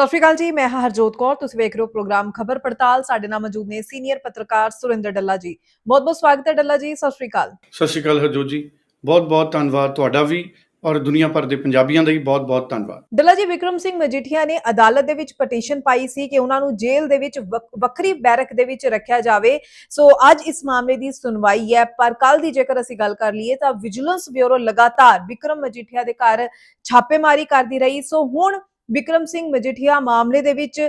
ਸਤਿ ਸ਼੍ਰੀ ਅਕਾਲ ਜੀ ਮੈਂ ਹਾਂ ਹਰਜੋਤ ਕੌਰ ਤੁਸੀਂ ਵੇਖ ਰਹੇ ਹੋ ਪ੍ਰੋਗਰਾਮ ਖਬਰ ਪੜਤਾਲ। ਸਾਡੇ ਨਾਲ ਮੌਜੂਦ ਨੇ ਸੀਨੀਅਰ ਪੱਤਰਕਾਰ ਸੁਰਿੰਦਰ ਡੱਲਾ ਜੀ। ਬਹੁਤ ਬਹੁਤ ਸਵਾਗਤ ਹੈ ਡੱਲਾ ਜੀ ਸਤਿ ਸ਼੍ਰੀ ਅਕਾਲ। ਸਤਿ ਸ਼੍ਰੀ ਅਕਾਲ ਹਰਜੋਤ ਜੀ ਬਹੁਤ ਬਹੁਤ ਧੰਨਵਾਦ ਤੁਹਾਡਾ ਵੀ ਔਰ ਦੁਨੀਆ ਭਰ ਦੇ ਪੰਜਾਬੀਆਂ ਦਾ ਵੀ ਬਹੁਤ ਬਹੁਤ ਧੰਨਵਾਦ। ਡੱਲਾ ਜੀ ਵਿਕਰਮ ਸਿੰਘ ਮਜੀਠੀਆ ਨੇ ਅਦਾਲਤ ਦੇ ਵਿੱਚ ਪਟੀਸ਼ਨ ਪਾਈ ਸੀ ਕਿ ਉਹਨਾਂ ਨੂੰ ਜੇਲ੍ਹ ਦੇ ਵਿੱਚ ਵੱਖ- ਵੱਖਰੀ ਬੈਰਕ ਦੇ ਵਿੱਚ ਰੱਖਿਆ ਜਾਵੇ। ਸੋ ਅੱਜ ਇਸ ਮਾਮਲੇ ਦੀ ਸੁਣਵਾਈ ਹੈ ਪਰ ਕੱਲ ਦੀ ਜੇਕਰ ਅਸੀਂ ਗੱਲ ਕਰ ਲਈਏ ਤਾਂ ਵਿਜੀਲੈਂਸ ਬਿਊਰੋ ਲਗਾਤਾਰ ਵਿਕਰਮ ਮਜੀਠੀਆ ਦੇ ਘਰ ਛਾਪੇਮਾਰੀ ਕਰਦੀ ਰਹੀ। ਸੋ ਹੁਣ ਵਿਕਰਮ ਸਿੰਘ ਮਜੀਠੀਆ ਮਾਮਲੇ ਦੇ ਵਿੱਚ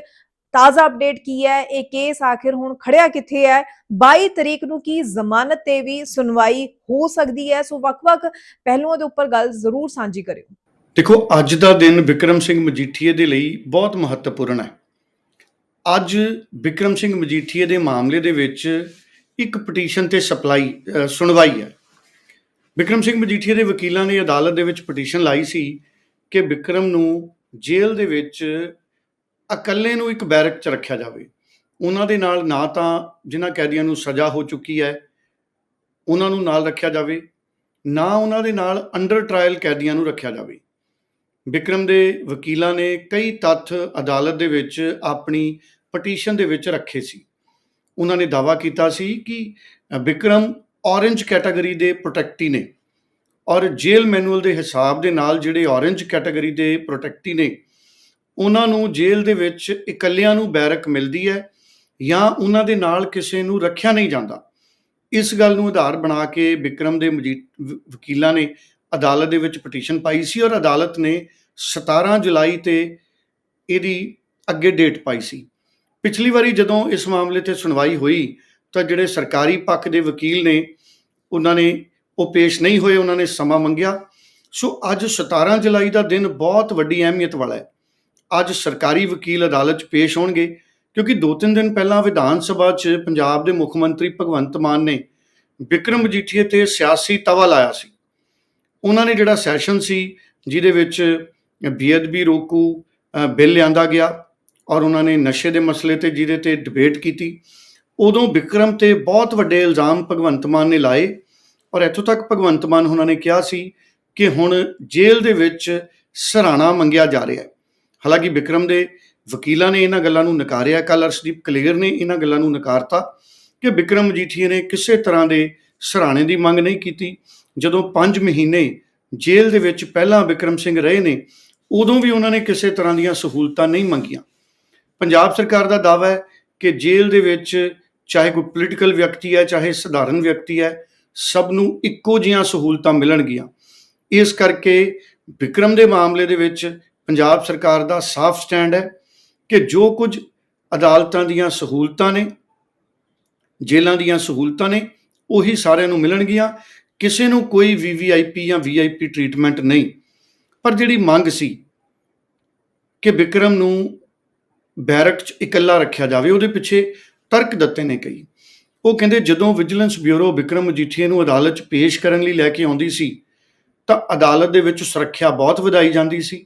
ਤਾਜ਼ਾ ਅਪਡੇਟ ਕੀ ਹੈ? ਇਹ ਕੇਸ ਆਖਿਰ ਹੁਣ ਖੜਿਆ ਕਿੱਥੇ ਹੈ? 22 ਤਰੀਕ ਨੂੰ ਕੀ ਜ਼ਮਾਨਤ ਤੇ ਵੀ ਸੁਣਵਾਈ ਹੋ ਸਕਦੀ ਹੈ? ਸੋ ਵੱਖ-ਵੱਖ ਪਹਿਲੂਆਂ ਦੇ ਉੱਪਰ ਗੱਲ ਜ਼ਰੂਰ ਸਾਂਝੀ ਕਰਿਓ। ਦੇਖੋ, ਅੱਜ ਦਾ ਦਿਨ ਵਿਕਰਮ ਸਿੰਘ ਮਜੀਠੀਏ ਦੇ ਲਈ ਬਹੁਤ ਮਹੱਤਵਪੂਰਨ ਹੈ। ਅੱਜ ਵਿਕਰਮ ਸਿੰਘ ਮਜੀਠੀਏ ਦੇ ਮਾਮਲੇ ਦੇ ਵਿੱਚ ਇੱਕ ਪਟੀਸ਼ਨ ਤੇ ਸਪਲਾਈ ਸੁਣਵਾਈ ਹੈ। ਵਿਕਰਮ ਸਿੰਘ ਮਜੀਠੀਏ ਦੇ ਵਕੀਲਾਂ ਨੇ ਅਦਾਲਤ ਦੇ ਵਿੱਚ ਪਟੀਸ਼ਨ ਲਾਈ ਸੀ ਕਿ ਵਿਕਰਮ ਨੂੰ ਜੇਲ੍ਹ ਦੇ ਵਿੱਚ ਇਕੱਲੇ ਨੂੰ ਇੱਕ ਬੈਰਕ 'ਚ ਰੱਖਿਆ ਜਾਵੇ। ਉਹਨਾਂ ਦੇ ਨਾਲ ਨਾ ਤਾਂ ਜਿਨ੍ਹਾਂ ਕੈਦੀਆਂ ਨੂੰ ਸਜ਼ਾ ਹੋ ਚੁੱਕੀ ਹੈ ਉਹਨਾਂ ਨੂੰ ਨਾਲ ਰੱਖਿਆ ਜਾਵੇ ਨਾ ਉਹਨਾਂ ਦੇ ਨਾਲ ਅੰਡਰ ਟ੍ਰਾਇਲ ਕੈਦੀਆਂ ਨੂੰ ਰੱਖਿਆ ਜਾਵੇ। ਵਿਕਰਮ ਦੇ ਵਕੀਲਾਂ ਨੇ ਕਈ ਤੱਥ ਅਦਾਲਤ ਦੇ ਵਿੱਚ ਆਪਣੀ ਪਟੀਸ਼ਨ ਦੇ ਵਿੱਚ ਰੱਖੇ ਸੀ। ਉਹਨਾਂ ਨੇ ਦਾਅਵਾ ਕੀਤਾ ਸੀ ਕਿ ਅ, ਵਿਕਰਮ ਔਰੇਂਜ ਕੈਟਾਗਰੀ ਦੇ ਪ੍ਰੋਟੈਕਟੀ ਨੇ। ਔਰ ਜੇਲ ਮੈਨੂਅਲ ਦੇ ਹਿਸਾਬ ਦੇ ਨਾਲ ਜਿਹੜੇ ਔਰੇਂਜ ਕੈਟਾਗਰੀ ਦੇ ਪ੍ਰੋਟੈਕਟੀ ਨੇ, ਉਹਨਾਂ ਨੂੰ ਜੇਲ੍ਹ ਦੇ ਵਿੱਚ ਇਕੱਲਿਆਂ ਨੂੰ ਬੈਰਕ ਮਿਲਦੀ ਹੈ ਜਾਂ ਉਹਨਾਂ ਦੇ ਨਾਲ ਕਿਸੇ ਨੂੰ ਰੱਖਿਆ ਨਹੀਂ ਜਾਂਦਾ। ਇਸ ਗੱਲ ਨੂੰ ਆਧਾਰ ਬਣਾ ਕੇ ਵਿਕਰਮ ਦੇ ਮਜੀ- ਵਕੀਲਾਂ ਨੇ ਅਦਾਲਤ ਦੇ ਵਿੱਚ ਪਟੀਸ਼ਨ ਪਾਈ ਸੀ ਔਰ ਅਦਾਲਤ ਨੇ 17 ਜੁਲਾਈ ਤੇ ਇਹਦੀ ਅੱਗੇ ਡੇਟ ਪਾਈ ਸੀ। ਪਿਛਲੀ ਵਾਰੀ ਜਦੋਂ ਇਸ ਮਾਮਲੇ ਤੇ ਸੁਣਵਾਈ ਹੋਈ ਤਾਂ ਜਿਹੜੇ ਸਰਕਾਰੀ ਪੱਖ ਦੇ ਵਕੀਲ ਨੇ, ਉਹਨਾਂ ਨੇ ਉਹ ਪੇਸ਼ ਨਹੀਂ ਹੋਏ, ਉਹਨਾਂ ਨੇ ਸਮਾਂ ਮੰਗਿਆ। ਸੋ ਅੱਜ 17 ਜੁਲਾਈ ਦਾ ਦਿਨ ਬਹੁਤ ਵੱਡੀ ਅਹਿਮੀਅਤ ਵਾਲਾ ਹੈ। ਅੱਜ ਸਰਕਾਰੀ ਵਕੀਲ ਅਦਾਲਤ 'ਚ ਪੇਸ਼ ਹੋਣਗੇ, ਕਿਉਂਕਿ ਦੋ ਤਿੰਨ ਦਿਨ ਪਹਿਲਾਂ ਵਿਧਾਨ ਸਭਾ 'ਚ ਪੰਜਾਬ ਦੇ ਮੁੱਖ ਮੰਤਰੀ ਭਗਵੰਤ ਮਾਨ ਨੇ ਵਿਕਰਮ ਮਜੀਠੀਏ ਤੇ ਸਿਆਸੀ ਤਵਾ ਲਾਇਆ ਸੀ। ਉਹਨਾਂ ਨੇ ਜਿਹੜਾ ਸੈਸ਼ਨ ਸੀ, ਜਿਹਦੇ ਵਿੱਚ ਬੇਅਦਬੀ ਰੋਕੂ ਬਿੱਲ ਲਿਆਂਦਾ ਗਿਆ ਔਰ ਉਹਨਾਂ ਨੇ ਨਸ਼ੇ ਦੇ ਮਸਲੇ ਤੇ, ਜਿਹਦੇ ਤੇ ਡਿਬੇਟ ਕੀਤੀ। ਉਦੋਂ ਵਿਕਰਮ ਤੇ ਬਹੁਤ ਵੱਡੇ ਇਲਜ਼ਾਮ ਭਗਵੰਤ ਮਾਨ ਨੇ ਲਾਏ ਔਰ ਇੱਥੋਂ ਤੱਕ ਭਗਵੰਤ ਮਾਨ ਉਹਨਾਂ ਨੇ ਕਿਹਾ ਸੀ ਕਿ ਹੁਣ ਜੇਲ੍ਹ ਦੇ ਵਿੱਚ ਸਰਾਣਾ ਮੰਗਿਆ ਜਾ ਰਿਹਾ ਹੈ। ਹਾਲਾਂਕਿ ਵਿਕਰਮ ਦੇ ਵਕੀਲਾਂ ਨੇ ਇਹਨਾਂ ਗੱਲਾਂ ਨੂੰ ਨਕਾਰਿਆ ਕੱਲ ਅਰਸ਼ਦੀਪ ਕਲੇਰ ਨੇ ਇਹਨਾਂ ਗੱਲਾਂ ਨੂੰ ਨਕਾਰਤਾ ਕਿ ਵਿਕਰਮ ਮਜੀਠੀਆ ਨੇ ਕਿਸੇ ਤਰ੍ਹਾਂ ਦੇ ਸਰਾਣੇ ਦੀ ਮੰਗ ਨਹੀਂ ਕੀਤੀ। ਜਦੋਂ 5 ਮਹੀਨੇ ਜੇਲ੍ਹ ਦੇ ਵਿੱਚ ਪਹਿਲਾਂ ਵਿਕਰਮ ਸਿੰਘ ਰਹੇ ਨੇ, ਉਦੋਂ ਵੀ ਉਹਨਾਂ ਨੇ ਕਿਸੇ ਤਰ੍ਹਾਂ ਦੀਆਂ ਸਹੂਲਤਾਂ ਨਹੀਂ ਮੰਗੀਆਂ। ਪੰਜਾਬ ਸਰਕਾਰ ਦਾ ਦਾਅਵਾ ਹੈ ਕਿ ਜੇਲ੍ਹ ਦੇ ਵਿੱਚ ਚਾਹੇ ਕੋਈ ਪੋਲੀਟੀਕਲ ਵਿਅਕਤੀ ਹੈ, ਚਾਹੇ ਸਧਾਰਨ ਵਿਅਕਤੀ ਹੈ ਸਭ ਨੂੰ ਇੱਕੋ ਜਿਹੀਆਂ ਸਹੂਲਤਾਂ ਮਿਲਣਗੀਆਂ। ਇਸ ਕਰਕੇ ਵਿਕਰਮ ਦੇ ਮਾਮਲੇ ਦੇ ਵਿੱਚ ਪੰਜਾਬ ਸਰਕਾਰ ਦਾ ਸਾਫ਼ ਸਟੈਂਡ ਹੈ ਕਿ ਜੋ ਕੁਝ ਅਦਾਲਤਾਂ ਦੀਆਂ ਸਹੂਲਤਾਂ ਨੇ, ਜੇਲ੍ਹਾਂ ਦੀਆਂ ਸਹੂਲਤਾਂ ਨੇ, ਉਹੀ ਸਾਰਿਆਂ ਨੂੰ ਮਿਲਣਗੀਆਂ। ਕਿਸੇ ਨੂੰ ਕੋਈ ਵੀਵੀਆਈਪੀ ਜਾਂ ਵੀਆਈਪੀ ਟ੍ਰੀਟਮੈਂਟ ਨਹੀਂ। ਪਰ ਜਿਹੜੀ ਮੰਗ ਸੀ ਕਿ ਵਿਕਰਮ ਨੂੰ ਬੈਰਕ 'ਚ ਇਕੱਲਾ ਰੱਖਿਆ ਜਾਵੇ, ਉਹਦੇ ਪਿੱਛੇ ਤਰਕ ਦਿੱਤੇ ਨੇ ਕਈ। ਉਹ ਕਹਿੰਦੇ ਜਦੋਂ ਵਿਜੀਲੈਂਸ ਬਿਊਰੋ ਵਿਕਰਮ ਮਜੀਠੀਆ ਨੂੰ ਅਦਾਲਤ 'ਚ ਪੇਸ਼ ਕਰਨ ਲਈ ਲੈ ਕੇ ਆਉਂਦੀ ਸੀ, ਤਾਂ ਅਦਾਲਤ ਦੇ ਵਿੱਚ ਸੁਰੱਖਿਆ ਬਹੁਤ ਵਧਾਈ ਜਾਂਦੀ ਸੀ।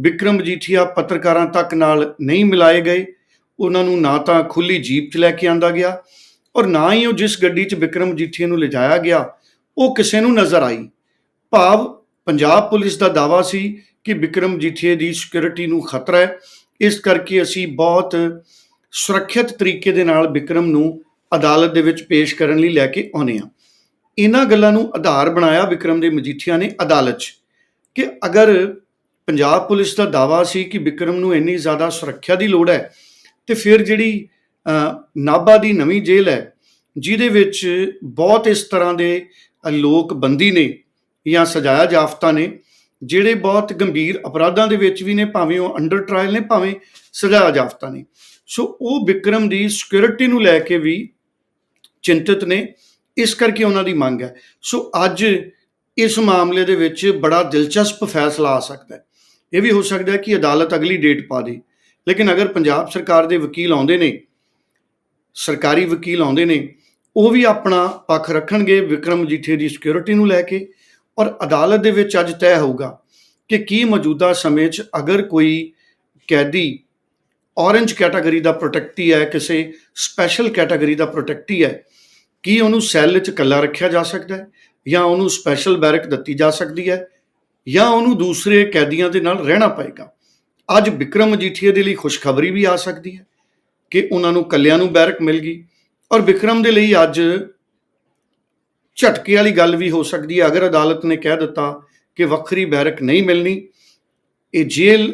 ਵਿਕਰਮ ਮਜੀਠੀਆ ਪੱਤਰਕਾਰਾਂ ਤੱਕ ਨਾਲ ਨਹੀਂ ਮਿਲਾਏ ਗਏ। ਉਹਨਾਂ ਨੂੰ ਨਾ ਤਾਂ ਖੁੱਲੀ ਜੀਪ 'ਚ ਲੈ ਕੇ ਆਂਦਾ ਗਿਆ ਔਰ ਨਾ ਹੀ ਉਹ ਜਿਸ ਗੱਡੀ 'ਚ ਵਿਕਰਮ ਮਜੀਠੀਆ ਨੂੰ ਲਿਜਾਇਆ ਗਿਆ, ਉਹ ਕਿਸੇ ਨੂੰ ਨਜ਼ਰ ਆਈ। ਭਾਵ ਪੰਜਾਬ ਪੁਲਿਸ ਦਾ ਦਾਵਾ ਸੀ ਕਿ ਵਿਕਰਮ ਮਜੀਠੀਆ ਦੀ ਸਿਕਿਉਰਿਟੀ ਨੂੰ ਖਤਰਾ ਹੈ। ਇਸ ਕਰਕੇ ਅਸੀਂ ਬਹੁਤ ਸੁਰੱਖਿਅਤ ਤਰੀਕੇ ਦੇ ਨਾਲ ਵਿਕਰਮ ਨੂੰ ਅਦਾਲਤ ਦੇ ਵਿੱਚ ਪੇਸ਼ ਕਰਨ ਲਈ ਲੈ ਕੇ ਆਉਨੇ ਆ ਇਹਨਾਂ ਗੱਲਾਂ ਨੂੰ ਆਧਾਰ ਬਣਾਇਆ ਵਿਕਰਮ ਦੇ ਮਜੀਠੀਆ ਨੇ ਅਦਾਲਤ 'ਚ ਕਿ ਅਗਰ ਪੰਜਾਬ ਪੁਲਿਸ ਦਾ ਦਾਵਾ ਸੀ ਕਿ ਵਿਕਰਮ ਨੂੰ ਇੰਨੀ ਜ਼ਿਆਦਾ ਸੁਰੱਖਿਆ ਦੀ ਲੋੜ ਹੈ ਤੇ ਫਿਰ ਜਿਹੜੀ ਅ, ਨਾਭਾ ਦੀ ਨਵੀਂ ਜੇਲ੍ਹ ਹੈ ਜਿਹਦੇ ਵਿੱਚ ਬਹੁਤ ਇਸ ਤਰ੍ਹਾਂ ਦੇ ਲੋਕ ਬੰਦੀ ਨੇ ਜਾਂ ਸਜ਼ਾਇਆ ਜਾਫਤਾ ਨੇ ਜਿਹੜੇ ਬਹੁਤ ਗੰਭੀਰ ਅਪਰਾਧਾਂ ਦੇ ਵਿੱਚ ਵੀ ਨੇ ਭਾਵੇਂ ਉਹ ਅੰਡਰ ਟ੍ਰਾਇਲ ਨੇ ਭਾਵੇਂ ਸਜ਼ਾਇਆ ਜਾਫਤਾ ਨੇ। ਸੋ ਉਹ ਵਿਕਰਮ ਦੀ ਸਿਕਿਉਰਿਟੀ ਨੂੰ ਲੈ ਕੇ ਵੀ ਚਿੰਤਿਤ ਨੇ, ਇਸ ਕਰਕੇ ਉਹਨਾਂ ਦੀ ਮੰਗ ਹੈ। ਸੋ ਅੱਜ ਇਸ ਮਾਮਲੇ ਦੇ ਵਿੱਚ ਬੜਾ ਦਿਲਚਸਪ ਫੈਸਲਾ ਆ ਸਕਦਾ ਹੈ। ਇਹ ਵੀ ਹੋ ਸਕਦਾ ਹੈ ਕਿ ਅਦਾਲਤ ਅਗਲੀ ਡੇਟ ਪਾ ਦੇ। ਲੇਕਿਨ ਅਗਰ ਪੰਜਾਬ ਸਰਕਾਰ ਦੇ ਵਕੀਲ ਆਉਂਦੇ ਨੇ, ਸਰਕਾਰੀ ਵਕੀਲ ਆਉਂਦੇ ਨੇ, ਉਹ ਵੀ ਆਪਣਾ ਪੱਖ ਰੱਖਣਗੇ ਵਿਕਰਮ ਮਜੀਠੀਆ ਦੀ ਸਿਕਿਉਰਿਟੀ ਨੂੰ ਲੈ ਕੇ ਔਰ ਅਦਾਲਤ ਦੇ ਵਿੱਚ ਅੱਜ ਤੈਅ ਹੋਊਗਾ ਕਿ ਕੀ ਮੌਜੂਦਾ ਸਮੇਂ 'ਚ ਅਗਰ ਕੋਈ ਕੈਦੀ ਔਰੇਂਜ ਕੈਟਾਗਰੀ ਦਾ ਪ੍ਰੋਟੈਕਟੀ ਹੈ, ਕਿਸੇ ਸਪੈਸ਼ਲ ਕੈਟਾਗਰੀ ਦਾ ਪ੍ਰੋਟੈਕਟੀ ਹੈ ਕੀ ਉਹਨੂੰ ਸੈੱਲ 'ਚ ਇਕੱਲਾ ਰੱਖਿਆ ਜਾ ਸਕਦਾ ਹੈ? ਜਾਂ ਉਹਨੂੰ ਸਪੈਸ਼ਲ ਬੈਰਕ ਦਿੱਤੀ ਜਾ ਸਕਦੀ ਹੈ? ਜਾਂ ਉਹਨੂੰ ਦੂਸਰੇ ਕੈਦੀਆਂ ਦੇ ਨਾਲ ਰਹਿਣਾ ਪਏਗਾ? ਅੱਜ ਵਿਕਰਮ ਮਜੀਠੀਆ ਦੇ ਲਈ ਖੁਸ਼ਖਬਰੀ ਵੀ ਆ ਸਕਦੀ ਹੈ ਕਿ ਉਹਨਾਂ ਨੂੰ ਕੱਲਿਆਂ ਨੂੰ ਬੈਰਕ ਮਿਲ ਗਈ। ਔਰ ਵਿਕਰਮ ਦੇ ਲਈ ਅੱਜ ਝਟਕੇ ਵਾਲੀ ਗੱਲ ਵੀ ਹੋ ਸਕਦੀ ਹੈ। ਅਗਰ ਅਦਾਲਤ ਨੇ ਕਹਿ ਦਿੱਤਾ ਕਿ ਵੱਖਰੀ ਬੈਰਕ ਨਹੀਂ ਮਿਲਣੀ, ਇਹ ਜੇਲ੍ਹ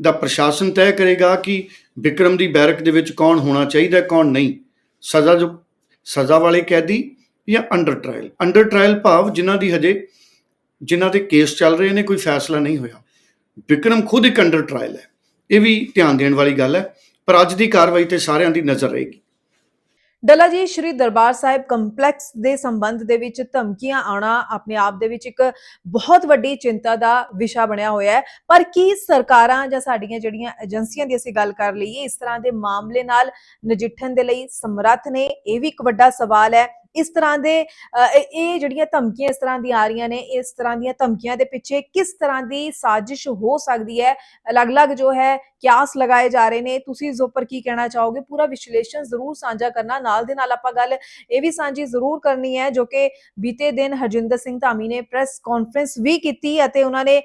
ਦਾ ਪ੍ਰਸ਼ਾਸਨ ਤੈਅ ਕਰੇਗਾ ਕਿ ਵਿਕਰਮ ਦੀ ਬੈਰਕ ਦੇ ਵਿੱਚ ਕੌਣ ਹੋਣਾ ਚਾਹੀਦਾ ਕੌਣ ਨਹੀਂ। ਸਜ਼ਾ ਜੋ ਸਜ਼ਾ ਵਾਲੇ ਕੈਦੀ ਜਾਂ ਅੰਡਰ ਟ੍ਰਾਇਲ ਅੰਡਰ ਟ੍ਰਾਇਲ ਭਾਵ ਜਿਨ੍ਹਾਂ ਦੀ ਹਜੇ, ਜਿਨ੍ਹਾਂ ਦੇ ਕੇਸ ਚੱਲ ਰਹੇ ਨੇ, ਕੋਈ ਫੈਸਲਾ ਨਹੀਂ ਹੋਇਆ। ਵਿਕਰਮ ਖੁਦ ਇੱਕ ਅੰਡਰ ਟ੍ਰਾਇਲ ਹੈ। ਇਹ ਵੀ ਧਿਆਨ ਦੇਣ ਵਾਲੀ ਗੱਲ ਹੈ। ਪਰ ਅੱਜ ਦੀ ਕਾਰਵਾਈ ਤੇ ਸਾਰਿਆਂ ਦੀ ਨਜ਼ਰ ਰਹੇਗੀ। ਡੱਲਾ ਜੀ, ਸ਼੍ਰੀ ਦਰਬਾਰ ਸਾਹਿਬ ਕੰਪਲੈਕਸ ਦੇ ਸੰਬੰਧ ਦੇ ਵਿੱਚ ਧਮਕੀਆਂ ਆਉਣਾ ਆਪਣੇ ਆਪ ਦੇ ਵਿੱਚ ਇੱਕ ਬਹੁਤ ਵੱਡੀ ਚਿੰਤਾ ਦਾ ਵਿਸ਼ਾ ਬਣਿਆ ਹੋਇਆ ਹੈ। ਪਰ ਕੀ ਸਰਕਾਰਾਂ ਜਾਂ ਸਾਡੀਆਂ ਜਿਹੜੀਆਂ ਏਜੰਸੀਆਂ ਦੀ ਅਸੀਂ ਗੱਲ ਕਰ ਲਈਏ, ਇਸ ਤਰ੍ਹਾਂ ਦੇ ਮਾਮਲੇ ਨਾਲ ਨਜਿੱਠਣ ਦੇ ਲਈ ਸਮਰੱਥ ਨੇ? ਇਹ ਵੀ ਇੱਕ ਵੱਡਾ ਸਵਾਲ ਹੈ। ਇਸ ਤਰ੍ਹਾਂ ਦੇ ਇਹ ਇਹ ਜਿਹੜੀਆਂ ਧਮਕੀਆਂ ਇਸ ਤਰ੍ਹਾਂ ਦੀਆਂ ਆ ਰਹੀਆਂ ਨੇ, ਇਸ ਤਰ੍ਹਾਂ ਦੀਆਂ ਧਮਕੀਆਂ ਦੇ ਪਿੱਛੇ ਕਿਸ ਤਰ੍ਹਾਂ ਦੀ ਸਾਜ਼ਿਸ਼ ਹੋ ਸਕਦੀ ਹੈ? ਅਲੱਗ-ਅਲੱਗ ਜੋ ਹੈ ਕਿਆਸ ਲਗਾਏ ਜਾ ਰਹੇ ਨੇ। ਤੁਸੀਂ ਇਸ ਉੱਪਰ ਕੀ ਕਹਿਣਾ ਚਾਹੋਗੇ? ਪੂਰਾ ਵਿਸ਼ਲੇਸ਼ਣ ਜ਼ਰੂਰ ਸਾਂਝਾ ਕਰਨਾ। ਨਾਲ ਦੇ ਨਾਲ ਆਪਾਂ ਗੱਲ ਇਹ ਵੀ ਸਾਂਝੀ ਜ਼ਰੂਰ ਕਰਨੀ ਹੈ, ਜੋ ਕਿ ਬੀਤੇ ਦਿਨ ਹਰਜਿੰਦਰ ਸਿੰਘ ਧਾਮੀ ਨੇ ਪ੍ਰੈਸ ਕਾਨਫਰੰਸ ਵੀ ਕੀਤੀ ਅਤੇ ਉਹਨਾਂ ਨੇ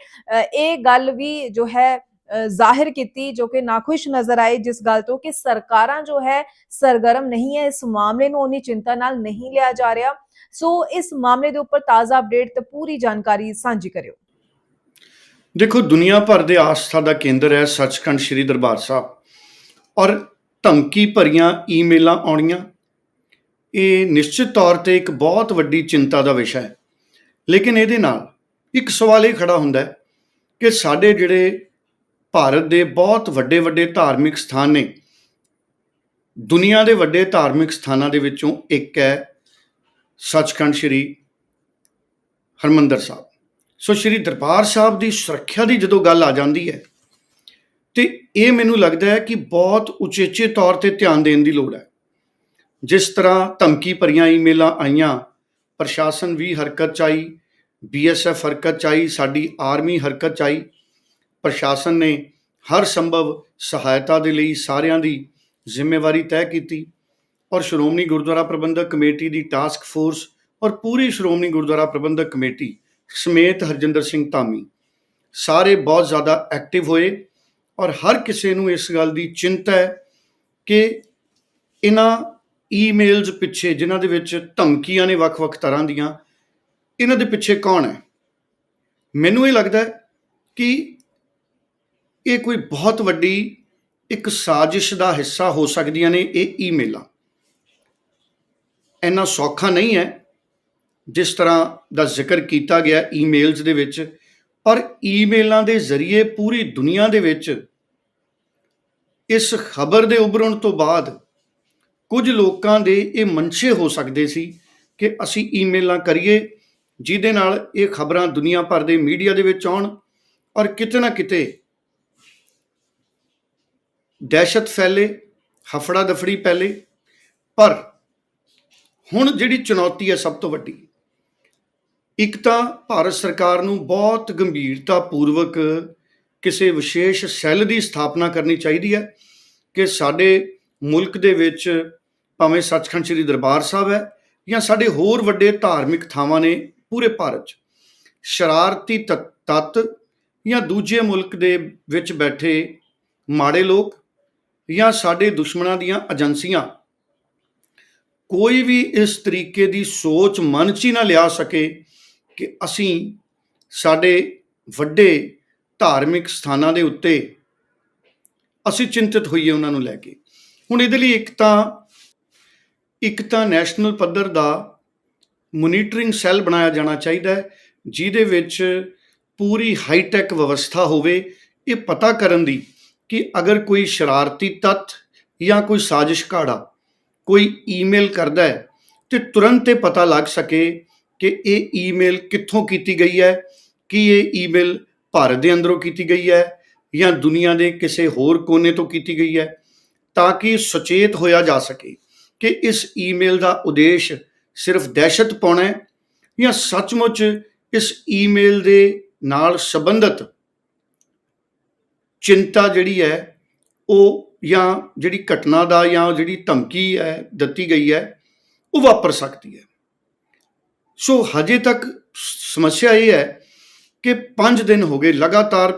ਇਹ ਗੱਲ ਵੀ ਜੋ ਹੈ ਜ਼ਾਹਿਰ ਕੀਤੀ ਜੋ ਕਿ ਨਾਖੁਸ਼ ਨਜ਼ਰ ਆਏ ਜਿਸ ਗੱਲ ਤੋਂ ਕਿ ਸਰਕਾਰਾਂ ਜੋ ਹੈ, ਸਰਗਰਮ ਨਹੀਂ ਹੈ। ਇਸ ਮਾਮਲੇ ਨੂੰ ਉਨੀ ਚਿੰਤਾ ਨਾਲ ਨਹੀਂ ਲਿਆ ਜਾ ਰਿਹਾ। ਸੋ ਇਸ ਮਾਮਲੇ ਦੇ ਉੱਪਰ ਤਾਜ਼ਾ ਅਪਡੇਟ ਤੇ ਪੂਰੀ ਜਾਣਕਾਰੀ ਸਾਂਝੀ ਕਰਿਓ। ਦੇਖੋ, ਦੁਨੀਆ ਭਰ ਦੇ ਆਸਥਾ ਦਾ ਕੇਂਦਰ ਹੈ ਸੱਚਖੰਡ ਸ੍ਰੀ ਦਰਬਾਰ ਸਾਹਿਬ। ਔਰ ਧਮਕੀ ਭਰੀਆਂ ਈਮੇਲਾਂ ਆਉਣੀਆਂ, ਇਹ ਨਿਸ਼ਚਿਤ ਤੌਰ ਤੇ ਇੱਕ ਬਹੁਤ ਵੱਡੀ ਚਿੰਤਾ ਦਾ ਵਿਸ਼ਾ ਹੈ। ਲੇਕਿਨ ਇਹਦੇ ਨਾਲ ਇੱਕ ਸਵਾਲ ਇਹ ਖੜਾ ਹੁੰਦਾ ਹੈ ਕਿ ਸਾਡੇ ਜਿਹੜੇ ਭਾਰਤ ਦੇ ਬਹੁਤ ਵੱਡੇ ਵੱਡੇ ਧਾਰਮਿਕ ਸਥਾਨ ਨੇ। ਦੁਨੀਆ ਦੇ ਵੱਡੇ ਧਾਰਮਿਕ ਸਥਾਨਾਂ ਦੇ ਵਿੱਚੋਂ ਇੱਕ ਹੈ ਸੱਚਖੰਡ ਸ੍ਰੀ ਹਰਮੰਦਰ ਸਾਹਿਬ। ਸੋ ਸ਼੍ਰੀ ਦਰਬਾਰ ਸਾਹਿਬ ਦੀ ਸੁਰੱਖਿਆ ਦੀ ਜਦੋਂ ਗੱਲ ਆ ਜਾਂਦੀ ਹੈ, ਤੇ ਇਹ ਮੈਨੂੰ ਲੱਗਦਾ ਹੈ ਕਿ ਬਹੁਤ ਉਚੇਚੇ ਤੌਰ ਤੇ ਧਿਆਨ ਦੇਣ ਦੀ ਲੋੜ ਹੈ। ਜਿਸ ਤਰ੍ਹਾਂ ਧਮਕੀ ਭਰੀਆਂ ਈਮੇਲਾਂ ਆਈਆਂ, ਪ੍ਰਸ਼ਾਸਨ ਵੀ ਹਰਕਤ ਚ ਆਈ ਬੀਐਸਐਫ ਹਰਕਤ ਚ ਆਈ, ਸਾਡੀ ਆਰਮੀ ਹਰਕਤ ਚ ਆਈ ਪ੍ਰਸ਼ਾਸਨ ਨੇ ਹਰ ਸੰਭਵ ਸਹਾਇਤਾ ਦੇ ਲਈ ਸਾਰਿਆਂ ਦੀ ਜ਼ਿੰਮੇਵਾਰੀ ਤੈਅ ਕੀਤੀ ਔਰ ਸ਼੍ਰੋਮਣੀ ਗੁਰਦੁਆਰਾ ਪ੍ਰਬੰਧਕ ਕਮੇਟੀ ਦੀ ਟਾਸਕ ਫੋਰਸ ਔਰ ਪੂਰੀ ਸ਼੍ਰੋਮਣੀ ਗੁਰਦੁਆਰਾ ਪ੍ਰਬੰਧਕ ਕਮੇਟੀ ਸਮੇਤ ਹਰਜਿੰਦਰ ਸਿੰਘ ਧਾਮੀ ਸਾਰੇ ਬਹੁਤ ਜ਼ਿਆਦਾ ਐਕਟਿਵ ਹੋਏ ਔਰ ਹਰ ਕਿਸੇ ਨੂੰ ਇਸ ਗੱਲ ਦੀ ਚਿੰਤਾ ਹੈ ਕਿ ਇਹਨਾਂ ਈਮੇਲਸ ਪਿੱਛੇ ਜਿਨ੍ਹਾਂ ਦੇ ਵਿੱਚ ਧਮਕੀਆਂ ਨੇ ਵੱਖ-ਵੱਖ ਤਰ੍ਹਾਂ ਦੀਆਂ, ਇਹਨਾਂ ਦੇ ਪਿੱਛੇ ਕੌਣ ਹੈ? ਮੈਨੂੰ ਇਹ ਲੱਗਦਾ ਕਿ ਇਹ ਕੋਈ ਬਹੁਤ ਵੱਡੀ ਇੱਕ ਸਾਜ਼ਿਸ਼ ਦਾ ਹਿੱਸਾ ਹੋ ਸਕਦੀਆਂ ਨੇ ਇਹ ਈਮੇਲਾਂ। ਇੰਨਾ ਸੌਖਾ ਨਹੀਂ ਹੈ ਜਿਸ ਤਰ੍ਹਾਂ ਦਾ ਜ਼ਿਕਰ ਕੀਤਾ ਗਿਆ ਈਮੇਲਸ ਦੇ ਵਿੱਚ, ਪਰ ਈਮੇਲਾਂ ਦੇ ਜ਼ਰੀਏ ਪੂਰੀ ਦੁਨੀਆ ਦੇ ਵਿੱਚ ਇਸ ਖਬਰ ਦੇ ਉਭਰਨ ਤੋਂ ਬਾਅਦ ਕੁਝ ਲੋਕਾਂ ਦੇ ਇਹ ਮਨਸ਼ੇ ਹੋ ਸਕਦੇ ਸੀ ਕਿ ਅਸੀਂ ਈਮੇਲਾਂ ਕਰੀਏ ਜਿਹਦੇ ਨਾਲ ਇਹ ਖਬਰਾਂ ਦੁਨੀਆ ਭਰ ਦੇ ਮੀਡੀਆ ਦੇ ਵਿੱਚ ਆਉਣ ਔਰ ਕਿਤੇ ਨਾ ਕਿਤੇ ਦਹਿਸ਼ਤ ਫੈਲੇ, ਹਫੜਾ ਦਫੜੀ ਫੈਲੇ, ਪਰ ਹੁਣ ਜਿਹੜੀ ਚੁਣੌਤੀ ਹੈ ਸਭ ਤੋਂ ਵੱਡੀ, ਇੱਕ ਤਾਂ ਭਾਰਤ ਸਰਕਾਰ ਨੂੰ ਬਹੁਤ ਗੰਭੀਰਤਾ ਪੂਰਵਕ ਕਿਸੇ ਵਿਸ਼ੇਸ਼ ਸੈੱਲ ਦੀ ਸਥਾਪਨਾ ਕਰਨੀ ਚਾਹੀਦੀ ਹੈ ਕਿ ਸਾਡੇ ਮੁਲਕ ਦੇ ਵਿੱਚ ਭਾਵੇਂ ਸੱਚਖੰਡ ਸ੍ਰੀ ਦਰਬਾਰ ਸਾਹਿਬ ਹੈ ਜਾਂ ਸਾਡੇ ਹੋਰ ਵੱਡੇ ਧਾਰਮਿਕ ਥਾਵਾਂ ਨੇ ਪੂਰੇ ਭਾਰਤ 'ਚ, ਸ਼ਰਾਰਤੀ ਤੱਤ ਤੱਤ ਜਾਂ ਦੂਜੇ ਮੁਲਕ ਦੇ ਵਿੱਚ ਬੈਠੇ ਮਾੜੇ ਲੋਕ ਜਾਂ ਸਾਡੇ ਦੁਸ਼ਮਣਾਂ ਦੀਆਂ ਏਜੰਸੀਆਂ ਕੋਈ ਵੀ ਇਸ ਤਰੀਕੇ ਦੀ ਸੋਚ ਮਨ 'ਚ ਹੀ ਨਾ ਲਿਆ ਸਕੇ ਕਿ ਅਸੀਂ ਸਾਡੇ ਵੱਡੇ ਧਾਰਮਿਕ ਸਥਾਨਾਂ ਦੇ ਉੱਤੇ ਅਸੀਂ ਚਿੰਤਤ ਹੋਈਏ ਉਹਨਾਂ ਨੂੰ ਲੈ ਕੇ। ਹੁਣ ਇਹਦੇ ਲਈ ਇੱਕ ਤਾਂ ਇੱਕ ਤਾਂ ਨੈਸ਼ਨਲ ਪੱਧਰ ਦਾ ਮੋਨੀਟਰਿੰਗ ਸੈੱਲ ਬਣਾਇਆ ਜਾਣਾ ਚਾਹੀਦਾ ਹੈ, ਜਿਹਦੇ ਵਿੱਚ ਪੂਰੀ ਹਾਈਟੈਕ ਵਿਵਸਥਾ ਹੋਵੇ, ਇਹ ਪਤਾ ਕਰਨ ਦੀ ਕਿ ਅਗਰ ਕੋਈ ਸ਼ਰਾਰਤੀ ਤੱਤ ਜਾਂ ਕੋਈ ਸਾਜ਼ਿਸ਼ ਘਾੜਾ ਕੋਈ ਈਮੇਲ ਕਰਦਾ ਹੈ ਤੇ ਤੁਰੰਤ ਇਹ ਪਤਾ ਲੱਗ ਸਕੇ ਕਿ ਇਹ ਈਮੇਲ ਕਿੱਥੋਂ ਕੀਤੀ ਗਈ ਹੈ, ਕਿ ਇਹ ਈਮੇਲ ਭਾਰਤ ਦੇ ਅੰਦਰੋਂ ਕੀਤੀ ਗਈ ਹੈ ਜਾਂ ਦੁਨੀਆ ਦੇ ਕਿਸੇ ਹੋਰ ਕੋਨੇ ਤੋਂ ਕੀਤੀ ਗਈ ਹੈ, ਤਾਂ ਕਿ ਸੁਚੇਤ ਹੋਇਆ ਜਾ ਸਕੇ ਕਿ ਇਸ ਈਮੇਲ ਦਾ ਉਦੇਸ਼ ਸਿਰਫ ਦਹਿਸ਼ਤ ਪਾਉਣਾ ਹੈ ਜਾਂ ਸੱਚਮੁੱਚ ਇਸ ਈਮੇਲ ਦੇ ਨਾਲ ਸੰਬੰਧਿਤ ਚਿੰਤਾ ਜਿਹੜੀ ਹੈ, ਉਹ ਜਾਂ ਜਿਹੜੀ ਘਟਨਾ ਦਾ ਜਾਂ ਜਿਹੜੀ ਧਮਕੀ ਹੈ, ਦਿੱਤੀ ਗਈ ਹੈ, ਉਹ ਵਾਪਰ ਸਕਦੀ ਹੈ। ਸੋ ਹਜੇ ਤੱਕ ਸਮੱਸਿਆ ਇਹ ਹੈ ਕਿ 5 ਦਿਨ ਹੋ ਗਏ ਲਗਾਤਾਰ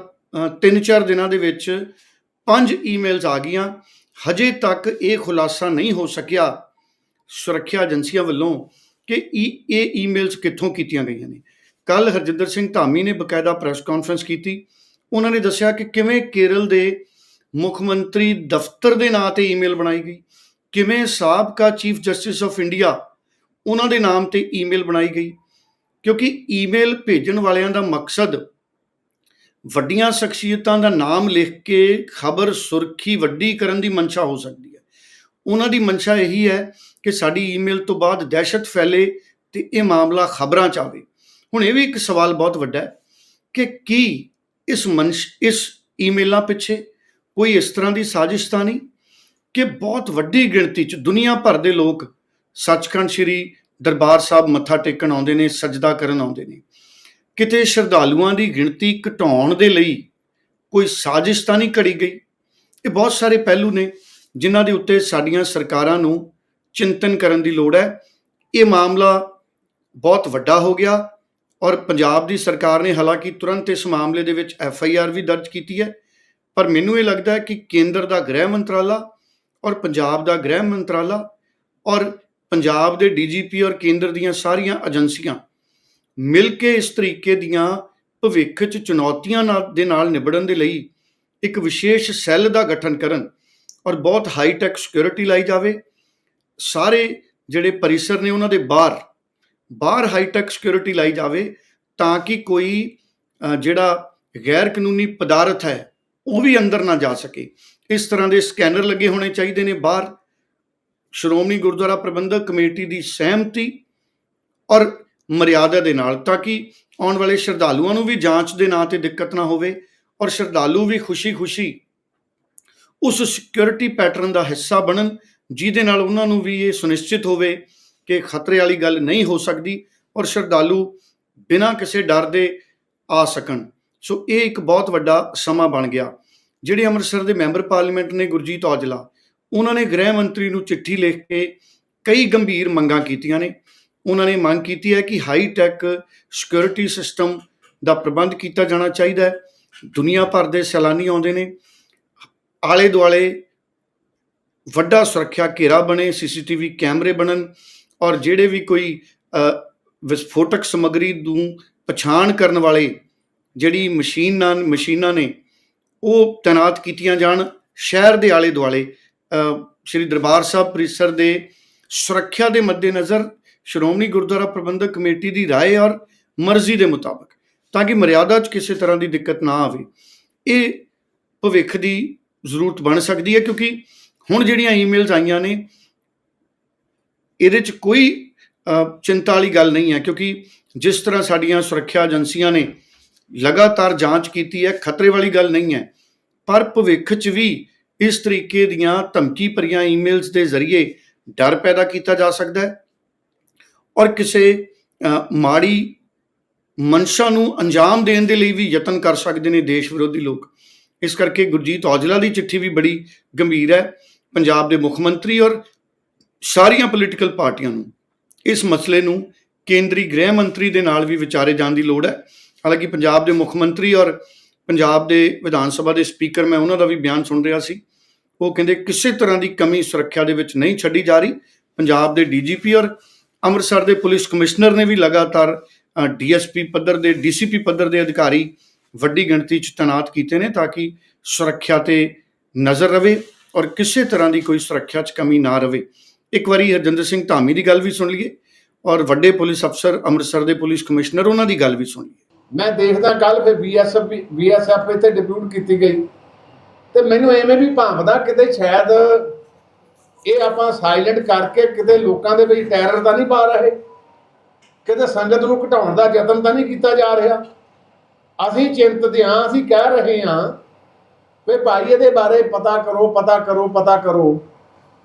3-4 ਦਿਨਾਂ ਦੇ ਵਿੱਚ ਪੰਜ ਈਮੇਲਸ ਆ ਗਈਆਂ। ਹਜੇ ਤੱਕ ਇਹ ਖੁਲਾਸਾ ਨਹੀਂ ਹੋ ਸਕਿਆ ਸੁਰੱਖਿਆ ਏਜੰਸੀਆਂ ਵੱਲੋਂ ਕਿ ਇਹ ਇਹ ਈਮੇਲਸ ਕਿੱਥੋਂ ਕੀਤੀਆਂ ਗਈਆਂ ਨੇ। ਕੱਲ ਹਰਜਿੰਦਰ ਸਿੰਘ ਧਾਮੀ ਨੇ ਬਕਾਇਦਾ ਪ੍ਰੈਸ ਕਾਨਫਰੰਸ ਕੀਤੀ। ਉਹਨਾਂ ਨੇ ਦੱਸਿਆ ਕਿ ਕਿਵੇਂ ਕੇਰਲ ਦੇ ਮੁੱਖ ਮੰਤਰੀ ਦਫ਼ਤਰ ਦੇ ਨਾਂ ਤੇ ਈਮੇਲ ਬਣਾਈ ਗਈ, ਕਿਵੇਂ ਸਾਬਕਾ ਚੀਫ ਜਸਟਿਸ ਆਫ ਇੰਡੀਆ ਉਹਨਾਂ ਦੇ ਨਾਮ ਤੇ ਈਮੇਲ ਬਣਾਈ ਗਈ, ਕਿਉਂਕਿ ਈਮੇਲ ਭੇਜਣ ਵਾਲਿਆਂ ਦਾ ਮਕਸਦ ਵੱਡੀਆਂ ਸ਼ਖਸੀਅਤਾਂ ਦਾ ਨਾਮ ਲਿਖ ਕੇ ਖਬਰ ਸੁਰਖੀ ਵੱਡੀ ਕਰਨ ਦੀ ਮਨਸ਼ਾ ਹੋ ਸਕਦੀ ਹੈ। ਉਹਨਾਂ ਦੀ ਮਨਸ਼ਾ ਇਹੀ ਹੈ ਕਿ ਸਾਡੀ ਈਮੇਲ ਤੋਂ ਬਾਅਦ ਦਹਿਸ਼ਤ ਫੈਲੇ ਤੇ ਇਹ ਮਾਮਲਾ ਖਬਰਾਂ ਚ ਆਵੇ। ਹੁਣ ਇਹ ਵੀ ਇੱਕ ਸਵਾਲ ਬਹੁਤ ਵੱਡਾ ਹੈ ਕਿ ਕੀ ਇਸ ਮਨਸ਼, ਇਸ ਈਮੇਲਾਂ ਪਿੱਛੇ ਕੋਈ ਇਸ ਤਰ੍ਹਾਂ ਦੀ ਸਾਜ਼ਿਸ਼ ਤਾਂ ਨਹੀਂ ਕਿ ਬਹੁਤ ਵੱਡੀ ਗਿਣਤੀ ਚ ਦੁਨੀਆ ਭਰ ਦੇ ਲੋਕ ਸੱਚਖੰਡ ਸ੍ਰੀ ਦਰਬਾਰ ਸਾਹਿਬ ਮੱਥਾ ਟੇਕਣ ਆਉਂਦੇ ਨੇ, ਸਜਦਾ ਕਰਨ ਆਉਂਦੇ ਨੇ। ਕਿਤੇ ਸ਼ਰਧਾਲੂਆਂ ਦੀ ਗਿਣਤੀ ਘਟਾਉਣ ਦੇ ਲਈ ਕੋਈ ਸਾਜ਼ਿਸ਼ ਤਾਂ ਨਹੀਂ ਘੜੀ ਗਈ? ਇਹ ਬਹੁਤ ਸਾਰੇ ਪਹਿਲੂ ਨੇ ਜਿਨ੍ਹਾਂ ਦੇ ਉੱਤੇ ਸਾਡੀਆਂ ਸਰਕਾਰਾਂ ਨੂੰ ਚਿੰਤਨ ਕਰਨ ਦੀ ਲੋੜ ਹੈ। ਇਹ ਮਾਮਲਾ ਬਹੁਤ ਵੱਡਾ ਹੋ ਗਿਆ। ਔਰ ਪੰਜਾਬ ਦੀ ਸਰਕਾਰ ਨੇ ਹਾਲਾਂਕਿ ਤੁਰੰਤ ਇਸ ਮਾਮਲੇ ਦੇ ਵਿੱਚ ਐਫ ਆਈ ਆਰ ਵੀ ਦਰਜ ਕੀਤੀ ਹੈ, ਪਰ ਮੈਨੂੰ ਇਹ ਲੱਗਦਾ ਹੈ ਕਿ ਕੇਂਦਰ ਦਾ ਗ੍ਰਹਿ ਮੰਤਰਾਲਾ ਔਰ ਪੰਜਾਬ ਦਾ ਗ੍ਰਹਿ ਮੰਤਰਾਲਾ ਔਰ ਪੰਜਾਬ ਦੇ ਡੀਜੀਪੀ ਔਰ ਕੇਂਦਰ ਦੀਆਂ ਸਾਰੀਆਂ ਏਜੰਸੀਆਂ ਮਿਲ ਕੇ ਇਸ ਤਰੀਕੇ ਦੀਆਂ ਭਵਿੱਖ 'ਚ ਚੁਣੌਤੀਆਂ ਨਾਲ, ਦੇ ਨਾਲ ਨਿਬੜਨ ਦੇ ਲਈ ਇੱਕ ਵਿਸ਼ੇਸ਼ ਸੈੱਲ ਦਾ ਗਠਨ ਕਰਨ ਔਰ ਬਹੁਤ ਹਾਈ ਟੈਕ ਸਿਕਿਉਰਿਟੀ ਲਾਈ ਜਾਵੇ। ਸਾਰੇ ਜਿਹੜੇ ਪਰਿਸਰ ਨੇ ਉਹਨਾਂ ਦੇ ਬਾਹਰ ਬਾਹਰ ਹਾਈਟੈਕ ਸਿਕਿਉਰਿਟੀ ਲਾਈ ਜਾਵੇ ਤਾਂ ਕਿ ਕੋਈ ਜਿਹੜਾ ਗੈਰ ਕਾਨੂੰਨੀ ਪਦਾਰਥ ਹੈ, ਉਹ ਵੀ ਅੰਦਰ ਨਾ ਜਾ ਸਕੇ। ਇਸ ਤਰ੍ਹਾਂ ਦੇ ਸਕੈਨਰ ਲੱਗੇ ਹੋਣੇ ਚਾਹੀਦੇ ਨੇ ਬਾਹਰ। ਸ਼੍ਰੋਮਣੀ ਗੁਰਦੁਆਰਾ ਪ੍ਰਬੰਧਕ ਕਮੇਟੀ ਦੀ ਸਹਿਮਤੀ ਔਰ ਮਰਿਆਦਾ ਦੇ ਨਾਲ ਤਾਂ ਕਿ ਆਉਣ ਵਾਲੇ ਸ਼ਰਧਾਲੂਆਂ ਨੂੰ ਵੀ ਜਾਂਚ ਦੇ ਨਾਂ ਤੇ ਦਿੱਕਤ ਨਾ ਹੋਵੇ ਔਰ ਸ਼ਰਧਾਲੂ ਵੀ ਖੁਸ਼ੀ-ਖੁਸ਼ੀ ਉਸ ਸਿਕਿਉਰਿਟੀ ਪੈਟਰਨ ਦਾ ਹਿੱਸਾ ਬਣਨ, ਜਿਹਦੇ ਨਾਲ ਉਹਨਾਂ ਨੂੰ ਵੀ ਇਹ ਸੁਨਿਸ਼ਚਿਤ ਹੋਵੇ ਕਿ ਖਤਰੇ ਵਾਲੀ ਗੱਲ ਨਹੀਂ ਹੋ ਸਕਦੀ ਔਰ ਸ਼ਰਧਾਲੂ ਬਿਨਾਂ ਕਿਸੇ ਡਰ ਦੇ ਆ ਸਕਣ। ਸੋ ਇਹ ਇੱਕ ਬਹੁਤ ਵੱਡਾ ਸਮਾਂ ਬਣ ਗਿਆ, ਜਿਹੜੇ ਅੰਮ੍ਰਿਤਸਰ ਦੇ ਮੈਂਬਰ ਪਾਰਲੀਮੈਂਟ ਨੇ ਗੁਰਜੀਤ ਔਜਲਾ, ਉਹਨਾਂ ਨੇ ਗ੍ਰਹਿ ਮੰਤਰੀ ਨੂੰ ਚਿੱਠੀ ਲਿਖ ਕੇ ਕਈ ਗੰਭੀਰ ਮੰਗਾਂ ਕੀਤੀਆਂ ਨੇ। ਉਹਨਾਂ ਨੇ ਮੰਗ ਕੀਤੀ ਹੈ ਕਿ ਹਾਈ ਟੈਕ ਸਿਕਿਉਰਿਟੀ ਸਿਸਟਮ ਦਾ ਪ੍ਰਬੰਧ ਕੀਤਾ ਜਾਣਾ ਚਾਹੀਦਾ ਹੈ। ਦੁਨੀਆ ਭਰ ਦੇ ਸੈਲਾਨੀ ਆਉਂਦੇ ਨੇ। ਆਲੇ ਦੁਆਲੇ ਵੱਡਾ ਸੁਰੱਖਿਆ ਘੇਰਾ ਬਣੇ, ਸੀਸੀਟੀਵੀ ਕੈਮਰੇ ਬਣਨ ਔਰ ਜਿਹੜੇ ਵੀ ਕੋਈ ਅ, ਵਿਸਫੋਟਕ ਸਮੱਗਰੀ ਨੂੰ ਪਛਾਣ ਕਰਨ ਵਾਲੇ ਜਿਹੜੀ ਮਸ਼ੀਨਾਂ ਮਸ਼ੀਨਾਂ ਨੇ ਉਹ ਤਾਇਨਾਤ ਕੀਤੀਆਂ ਜਾਣ ਸ਼ਹਿਰ ਦੇ ਆਲੇ ਦੁਆਲੇ ਅ, ਸ਼੍ਰੀ ਦਰਬਾਰ ਸਾਹਿਬ ਪਰਿਸਰ ਦੇ ਸੁਰੱਖਿਆ ਦੇ ਮੱਦੇਨਜ਼ਰ ਸ਼੍ਰੋਮਣੀ ਗੁਰਦੁਆਰਾ ਪ੍ਰਬੰਧਕ ਕਮੇਟੀ ਦੀ رائے ਔਰ ਮਰਜ਼ੀ ਦੇ ਮੁਤਾਬਕ ਤਾਂ ਕਿ ਮਰਿਆਦਾ 'ਚ ਕਿਸੇ ਤਰ੍ਹਾਂ ਦੀ ਦਿੱਕਤ ਨਾ ਆਵੇ ਇਹ ਭਵਿੱਖ ਦੀ ਜ਼ਰੂਰਤ ਬਣ ਸਕਦੀ ਹੈ ਕਿਉਂਕਿ ਹੁਣ ਜਿਹੜੀਆਂ ਈਮੇਲਸ ਆਈਆਂ ਨੇ ਇਹਦੇ 'ਚ ਕੋਈ ਚਿੰਤਾ ਵਾਲੀ ਗੱਲ ਨਹੀਂ ਹੈ, ਕਿਉਂਕਿ ਜਿਸ ਤਰ੍ਹਾਂ ਸਾਡੀਆਂ ਸੁਰੱਖਿਆ ਏਜੰਸੀਆਂ ਨੇ ਲਗਾਤਾਰ ਜਾਂਚ ਕੀਤੀ ਹੈ, ਖਤਰੇ ਵਾਲੀ ਗੱਲ ਨਹੀਂ ਹੈ। ਪਰ ਭਵਿੱਖ 'ਚ ਵੀ ਇਸ ਤਰੀਕੇ ਦੀਆਂ ਧਮਕੀ ਭਰੀਆਂ ਈਮੇਲਸ ਦੇ ਜ਼ਰੀਏ ਡਰ ਪੈਦਾ ਕੀਤਾ ਜਾ ਸਕਦਾ ਹੈ ਔਰ ਕਿਸੇ ਮਾੜੀ ਮਨਸ਼ਾ ਨੂੰ ਅੰਜਾਮ ਦੇਣ ਦੇ ਲਈ ਵੀ ਯਤਨ ਕਰ ਸਕਦੇ ਨੇ ਦੇਸ਼ ਵਿਰੋਧੀ ਲੋਕ। ਇਸ ਕਰਕੇ ਗੁਰਜੀਤ ਔਜਲਾ ਦੀ ਚਿੱਠੀ ਵੀ ਬੜੀ ਗੰਭੀਰ ਹੈ। ਪੰਜਾਬ ਦੇ ਮੁੱਖ ਮੰਤਰੀ ਔਰ ਸਾਰੀਆਂ ਪੋਲੀਟੀਕਲ ਪਾਰਟੀਆਂ ਨੂੰ ਇਸ ਮਸਲੇ ਨੂੰ ਕੇਂਦਰੀ ਗ੍ਰਹਿ ਮੰਤਰੀ ਦੇ ਨਾਲ ਵੀ ਵਿਚਾਰੇ ਜਾਣ ਦੀ ਲੋੜ ਹੈ। ਹਾਲਾਂਕਿ ਪੰਜਾਬ ਦੇ ਮੁੱਖ ਮੰਤਰੀ ਔਰ ਪੰਜਾਬ ਦੇ ਵਿਧਾਨ ਸਭਾ ਦੇ ਸਪੀਕਰ ਮੈਂ ਉਹਨਾਂ ਦਾ ਵੀ ਬਿਆਨ ਸੁਣ ਰਿਹਾ ਸੀ। ਉਹ ਕਹਿੰਦੇ ਕਿਸੇ ਤਰ੍ਹਾਂ ਦੀ ਕਮੀ ਸੁਰੱਖਿਆ ਦੇ ਵਿੱਚ ਨਹੀਂ ਛੱਡੀ ਜਾ ਰਹੀ। ਪੰਜਾਬ ਦੇ ਡੀਜੀਪੀ ਔਰ ਅੰਮ੍ਰਿਤਸਰ ਦੇ ਪੁਲਿਸ ਕਮਿਸ਼ਨਰ ਨੇ ਵੀ ਲਗਾਤਾਰ ਡੀਐਸਪੀ ਪੱਧਰ ਦੇ ਡੀਸੀਪੀ ਪੱਧਰ ਦੇ ਅਧਿਕਾਰੀ ਵੱਡੀ ਗਿਣਤੀ 'ਚ ਤਾਇਨਾਤ ਕੀਤੇ ਨੇ ਤਾਂ ਕਿ ਸੁਰੱਖਿਆ ਤੇ ਨਜ਼ਰ ਰਵੇ ਔਰ ਕਿਸੇ ਤਰ੍ਹਾਂ ਦੀ ਕੋਈ ਸੁਰੱਖਿਆ 'ਚ ਕਮੀ ਨਾ ਰਵੇ। ਇੱਕ ਵਾਰੀ ਹਰਜਿੰਦਰ ਸਿੰਘ ਧਾਮੀ ਦੀ ਗੱਲ ਵੀ ਸੁਣ ਲਈਏ ਔਰ ਵੱਡੇ ਪੁਲਿਸ ਅਫਸਰ, ਅੰਮ੍ਰਿਤਸਰ ਦੇ ਪੁਲਿਸ ਕਮਿਸ਼ਨਰ ਉਹਨਾਂ ਦੀ ਗੱਲ ਵੀ ਸੁਣ ਲਈਏ। ਮੈਂ ਦੇਖਦਾ ਕੱਲ ਫਿਰ ਬੀਐਸਐਫ ਬੀਐਸਐਫ ਇੱਥੇ ਡਿਪਿਊਟ ਕੀਤੀ ਗਈ। ਤੇ ਮੈਨੂੰ ਐਵੇਂ ਵੀ ਭਾਂਵਦਾ ਕਿਤੇ ਸ਼ਾਇਦ ਇਹ ਆਪਾਂ ਸਾਇਲੈਂਟ ਕਰਕੇ ਕਿਤੇ ਲੋਕਾਂ ਦੇ ਵਿੱਚ ਟੈਰਰ ਤਾਂ ਨਹੀਂ ਪਾ ਰਹੇ, ਕਿਤੇ ਸੰਗਤ ਨੂੰ ਘਟਾਉਣ ਦਾ ਯਤਨ ਤਾਂ ਨਹੀਂ ਕੀਤਾ ਜਾ ਰਿਹਾ। ਅਸੀਂ ਚਿੰਤਤ ਹਾਂ, ਅਸੀਂ ਕਹਿ ਰਹੇ ਹਾਂ ਵੀ ਭਾਈ ਇਹਦੇ ਬਾਰੇ ਪਤਾ ਕਰੋ ਪਤਾ ਕਰੋ ਪਤਾ ਕਰੋ।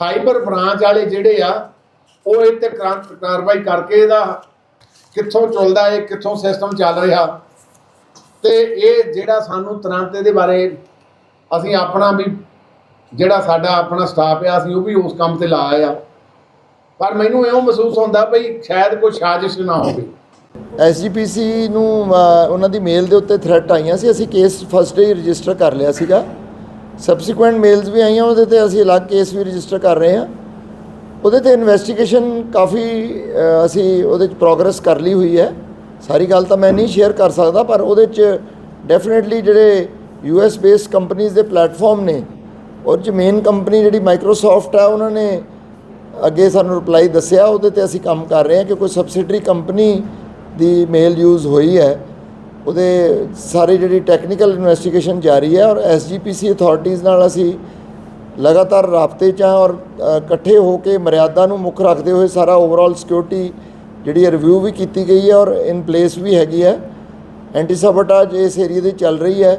ਫਾਈਬਰ ਬ੍ਰਾਂਚ ਵਾਲੇ ਜਿਹੜੇ ਆ, ਉਹ ਇਹ ਤੇ ਕਾਰ- ਕਾਰਵਾਈ ਕਰਕੇ ਇਹਦਾ ਕਿੱਥੋਂ ਚੱਲਦਾ ਇਹ, ਕਿੱਥੋਂ ਸਿਸਟਮ ਚੱਲ ਰਿਹਾ। ਤੇ ਇਹ ਜਿਹੜਾ ਸਾਨੂੰ ਤੁਰੰਤ ਇਹਦੇ ਬਾਰੇ ਅਸੀਂ ਆਪਣਾ ਵੀ, ਜਿਹੜਾ ਸਾਡਾ ਆਪਣਾ ਸਟਾਫ ਆ, ਅਸੀਂ ਉਹ ਵੀ ਉਸ ਕੰਮ ਤੇ ਲਾਇਆ ਆ। ਪਰ ਮੈਨੂੰ ਇਉਂ ਮਹਿਸੂਸ ਹੁੰਦਾ ਬਈ ਸ਼ਾਇਦ ਕੋਈ ਸਾਜ਼ਿਸ਼ ਨਾ ਹੋਵੇ। ਐਸਜੀਪੀਸੀ ਨੂੰ ਉਹਨਾਂ ਦੀ ਮੇਲ ਦੇ ਉੱਤੇ ਥ੍ਰੈਟ ਆਈਆਂ ਸੀ, ਅਸੀਂ ਕੇਸ ਫਸਟ ਡੇ ਰਜਿਸਟਰ ਕਰ ਲਿਆ ਸੀਗਾ। ਸਬਸੀਕੁਐਂਟ ਮੇਲਸ ਵੀ ਆਈਆਂ, ਉਹਦੇ ਤੇ ਅਸੀਂ ਅਲੱਗ ਕੇਸ ਵੀ ਰਜਿਸਟਰ ਕਰ ਰਹੇ ਹਾਂ। ਉਹਦੇ ਤੇ ਇਨਵੈਸਟੀਗੇਸ਼ਨ ਕਾਫੀ ਅਸੀਂ ਉਹਦੇ ਚ ਪ੍ਰੋਗਰੈਸ ਕਰ ਲਈ ਹੋਈ ਹੈ। ਸਾਰੀ ਗੱਲ ਤਾਂ ਮੈਂ ਨਹੀਂ ਸ਼ੇਅਰ ਕਰ ਸਕਦਾ, ਪਰ ਉਹਦੇ ਚ ਡੈਫੀਨਿਟਲੀ ਜਿਹੜੇ ਯੂਐਸ ਬੇਸਡ ਕੰਪਨੀਆਂ ਦੇ ਪਲੇਟਫਾਰਮ ਨੇ ਔਰ ਚ ਮੇਨ ਕੰਪਨੀ ਜਿਹੜੀ ਮਾਈਕਰੋਸਾਫਟ ਆ, ਉਹਨਾਂ ਨੇ ਅੱਗੇ ਸਾਨੂੰ ਰਿਪਲਾਈ ਦੱਸਿਆ। ਉਹਦੇ ਤੇ ਅਸੀਂ ਕੰਮ ਕਰ ਰਹੇ ਹਾਂ ਕਿ ਕੋਈ ਸਬਸਿਡਰੀ ਕੰਪਨੀ ਦੀ ਮੇਲ ਯੂਜ਼ ਹੋਈ ਹੈ। ਉਹਦੇ ਸਾਰੇ ਜਿਹੜੀ ਟੈਕਨੀਕਲ ਇਨਵੈਸਟੀਗੇਸ਼ਨ ਜਾਰੀ ਹੈ ਔਰ ਐਸਜੀਪੀਸੀ ਅਥਾਰਟੀਆਂ ਨਾਲ ਅਸੀਂ ਲਗਾਤਾਰ ਰਾਬਤੇ 'ਚ ਹਾਂ ਔਰ ਇਕੱਠੇ ਹੋ ਕੇ ਮਰਿਆਦਾ ਨੂੰ ਮੁੱਖ ਰੱਖਦੇ ਹੋਏ ਸਾਰਾ ਓਵਰਆਲ ਸਿਕਿਉਰਿਟੀ ਜਿਹੜੀ ਰਿਵਿਊ ਵੀ ਕੀਤੀ ਗਈ ਹੈ ਔਰ ਇਨ ਪਲੇਸ ਵੀ ਹੈਗੀ ਹੈ। ਐਂਟੀ ਸਾਬੋਟਾਜ ਇਸ ਏਰੀਆ ਦੀ ਚੱਲ ਰਹੀ ਹੈ।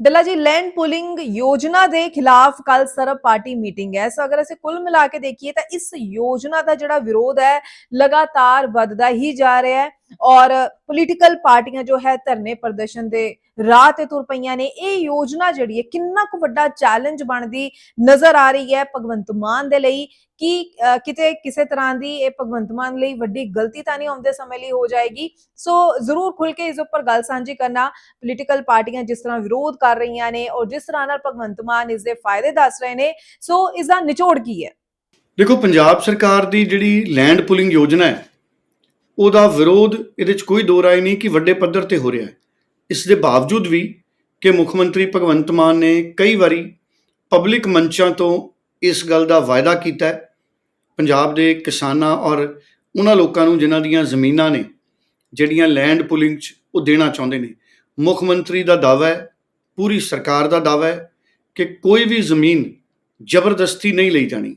ਡੱਲਾ ਜੀ ਲੈਂਡ ਪੁਲਿੰਗ ਯੋਜਨਾ ਦੇ ਖਿਲਾਫ ਕੱਲ ਸਰਬ ਪਾਰਟੀ ਮੀਟਿੰਗ ਹੈ। ਸੋ ਅਗਰ ਅਸੀਂ ਕੁੱਲ ਮਿਲਾ ਕੇ ਦੇਖੀਏ ਤਾਂ ਇਸ ਯੋਜਨਾ ਦਾ ਜਿਹੜਾ ਵਿਰੋਧ ਹੈ, ਲਗਾਤਾਰ ਵੱਧਦਾ ਹੀ ਜਾ ਰਿਹਾ ਹੈ। ਔਰ ਪੋਲੀਟੀਕਲ ਪਾਰਟੀਆਂ ਜੋ ਹੈ ਧਰਨੇ ਪ੍ਰਦਰਸ਼ਨ ਦੇ ਰਾਹ ਤੇ ਤੁਰ ਪਈਆਂ ਨੇ, ਇਹ ਯੋਜਨਾ ਜਿਹੜੀ ਹੈ ਕਿੰਨਾ ਕੁ ਵੱਡਾ ਚੈਲੰਜ ਬਣਦੀ ਨਜ਼ਰ ਆ ਰਹੀ ਹੈ ਭਗਵੰਤ ਮਾਨ ਦੇ ਲਈ ਕਿ ਕਿਤੇ ਕਿਸੇ ਤਰ੍ਹਾਂ ਦੀ ਇਹ ਭਗਵੰਤ ਮਾਨ ਲਈ ਵੱਡੀ ਗਲਤੀ ਤਾਂ ਨਹੀਂ ਆਉਂਦੇ ਸਮੇਂ ਲਈ ਹੋ ਜਾਏਗੀ। ਸੋ ਜ਼ਰੂਰ ਖੁੱਲ ਕੇ ਇਸ ਉੱਪਰ ਗੱਲ ਸਾਂਝੀ ਕਰਨਾ। ਪੋਲੀਟੀਕਲ ਪਾਰਟੀਆਂ ਜਿਸ ਤਰ੍ਹਾਂ ਵਿਰੋਧ ਕਰ ਰਹੀਆਂ ਨੇ ਔਰ ਜਿਸ ਤਰ੍ਹਾਂ ਨਾਲ ਭਗਵੰਤ ਮਾਨ ਇਸ ਦੇ ਫਾਇਦੇ ਦੱਸ ਰਹੇ ਨੇ, ਸੋ ਇਸ ਦਾ ਨਿਚੋੜ ਕੀ ਹੈ? ਦੇਖੋ, ਪੰਜਾਬ ਸਰਕਾਰ ਦੀ ਜਿਹੜੀ ਲੈਂਡ ਪੁਲਿੰਗ ਯੋਜਨਾ ਹੈ ਉਹਦਾ ਵਿਰੋਧ ਇਹਦੇ 'ਚ ਕੋਈ ਦੋ ਰਾਏ ਨਹੀਂ ਕਿ ਵੱਡੇ ਪੱਧਰ ਤੇ ਹੋ ਰਿਹਾ ਹੈ। ਇਸ ਦੇ ਬਾਵਜੂਦ ਵੀ ਕਿ ਮੁੱਖ ਮੰਤਰੀ ਭਗਵੰਤ ਮਾਨ ਨੇ ਕਈ ਵਾਰੀ ਪਬਲਿਕ ਮੰਚਾਂ ਤੋਂ ਇਸ ਗੱਲ ਦਾ ਵਾਅਦਾ ਕੀਤਾ ਹੈ। ਪੰਜਾਬ ਦੇ ਕਿਸਾਨਾਂ ਔਰ ਉਹਨਾਂ ਲੋਕਾਂ ਨੂੰ ਜਿਨ੍ਹਾਂ ਦੀਆਂ ਜ਼ਮੀਨਾਂ ਨੇ, ਜਿਹੜੀਆਂ ਲੈਂਡ ਪੁਲਿੰਗ 'ਚ ਉਹ ਦੇਣਾ ਚਾਹੁੰਦੇ ਨੇ, ਮੁੱਖ ਮੰਤਰੀ ਦਾ ਦਾਅਵਾ ਹੈ, ਪੂਰੀ ਸਰਕਾਰ ਦਾ ਦਾਅਵਾ ਹੈ ਕਿ ਕੋਈ ਵੀ ਜ਼ਮੀਨ ਜ਼ਬਰਦਸਤੀ ਨਹੀਂ ਲਈ ਜਾਣੀ।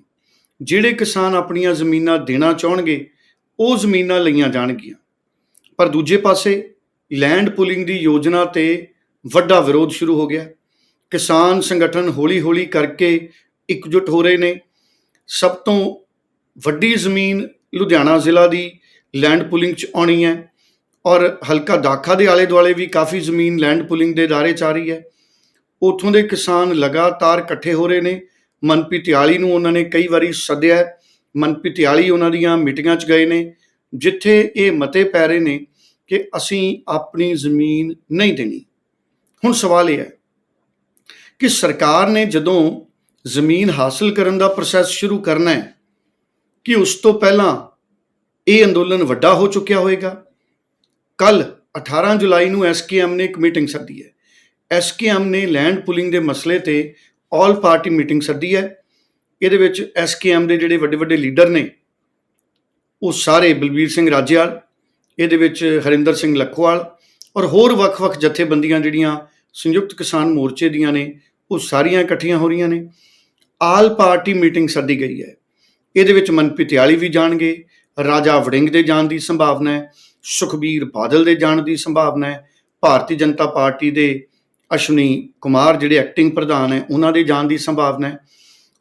ਜਿਹੜੇ ਕਿਸਾਨ ਆਪਣੀਆਂ ਜ਼ਮੀਨਾਂ ਦੇਣਾ ਚਾਹਣਗੇ ਉਹ ਜ਼ਮੀਨਾਂ ਲਈਆਂ ਜਾਣਗੀਆਂ। ਪਰ ਦੂਜੇ ਪਾਸੇ ਲੈਂਡ ਪੁਲਿੰਗ ਦੀ ਯੋਜਨਾ ਤੇ ਵੱਡਾ ਵਿਰੋਧ ਸ਼ੁਰੂ ਹੋ ਗਿਆ। ਕਿਸਾਨ ਸੰਗਠਨ ਹੌਲੀ-ਹੌਲੀ ਕਰਕੇ ਇਕਜੁੱਟ ਹੋ ਰਹੇ ਨੇ। ਸਭ ਤੋਂ ਵੱਡੀ ਜ਼ਮੀਨ ਲੁਧਿਆਣਾ ਜ਼ਿਲ੍ਹਾ ਦੀ ਲੈਂਡ ਪੁਲਿੰਗ ਚ ਆਉਣੀ ਹੈ ਔਰ ਹਲਕਾ ਦਾਖਾ ਦੇ ਆਲੇ ਦੁਆਲੇ ਵੀ ਕਾਫੀ ਜ਼ਮੀਨ ਲੈਂਡ ਪੁਲਿੰਗ ਦੇ ਦਾਇਰੇ ਚ ਆ ਰਹੀ ਹੈ। ਉੱਥੋਂ ਦੇ ਕਿਸਾਨ ਲਗਾਤਾਰ ਇਕੱਠੇ ਹੋ ਰਹੇ ਨੇ। ਮਨਪ੍ਰੀਤ ਤਿਆਲੀ ਨੂੰ ਉਹਨਾਂ ਨੇ ਕਈ ਵਾਰੀ ਸੱਦਿਆ ਹੈ। ਉਹਨਾਂ ਦੀਆਂ ਮੀਟਿੰਗਾਂ 'ਚ ਗਏ ਨੇ, ਜਿੱਥੇ ਇਹ ਮਤੇ ਪੈ ਰਹੇ ਨੇ ਕਿ ਅਸੀਂ ਆਪਣੀ ਜ਼ਮੀਨ ਨਹੀਂ ਦੇਣੀ। ਹੁਣ ਸਵਾਲ ਇਹ ਹੈ ਕਿ ਸਰਕਾਰ ਨੇ ਜਦੋਂ ਜ਼ਮੀਨ ਹਾਸਲ ਕਰਨ ਦਾ ਪ੍ਰੋਸੈਸ ਸ਼ੁਰੂ ਕਰਨਾ ਹੈ, ਕਿ ਉਸ ਤੋਂ ਪਹਿਲਾਂ ਇਹ ਅੰਦੋਲਨ ਵੱਡਾ ਹੋ ਚੁੱਕਿਆ ਹੋਵੇਗਾ ਕੱਲ 18 ਜੁਲਾਈ ਨੂੰ ਐਸਕੇਐਮ ਨੇ ਇੱਕ ਮੀਟਿੰਗ ਸੱਦੀ ਹੈ। ਐਸਕੇਐਮ ਨੇ ਲੈਂਡ ਪੁਲਿੰਗ ਦੇ ਮਸਲੇ ਤੇ ਆਲ ਪਾਰਟੀ ਮੀਟਿੰਗ ਸੱਦੀ ਹੈ। ਇਹਦੇ ਵਿੱਚ ਐਸਕੇਐਮ ਦੇ ਜਿਹੜੇ ਵੱਡੇ ਵੱਡੇ ਲੀਡਰ ਨੇ, ਉਹ ਸਾਰੇ ਬਲਬੀਰ ਸਿੰਘ ਰਾਜੇਵਾਲ, ਇਹਦੇ ਵਿੱਚ ਹਰਿੰਦਰ ਸਿੰਘ ਲੱਖਵਾਲ ਔਰ ਹੋਰ ਵੱਖ-ਵੱਖ ਜਥੇਬੰਦੀਆਂ ਜਿਹੜੀਆਂ ਸੰਯੁਕਤ ਕਿਸਾਨ ਮੋਰਚੇ ਦੀਆਂ ਨੇ, ਉਹ ਸਾਰੀਆਂ ਇਕੱਠੀਆਂ ਹੋ ਰਹੀਆਂ ਨੇ। ਆਲ ਪਾਰਟੀ ਮੀਟਿੰਗ ਸੱਦੀ ਗਈ ਹੈ। ਇਹਦੇ ਵਿੱਚ ਮਨਪ੍ਰੀਤ ਤਿਆਲੀ ਵੀ ਜਾਣਗੇ, ਰਾਜਾ ਵੜਿੰਗ ਦੇ ਜਾਣ ਦੀ ਸੰਭਾਵਨਾ ਹੈ, ਸੁਖਬੀਰ ਬਾਦਲ ਦੇ ਜਾਣ ਦੀ ਸੰਭਾਵਨਾ ਹੈ, ਭਾਰਤੀ ਜਨਤਾ ਪਾਰਟੀ ਦੇ ਅਸ਼ਵਨੀ ਕੁਮਾਰ ਜਿਹੜੇ ਐਕਟਿੰਗ ਪ੍ਰਧਾਨ ਹੈ, ਉਹਨਾਂ ਦੇ ਜਾਣ ਦੀ ਸੰਭਾਵਨਾ ਹੈ।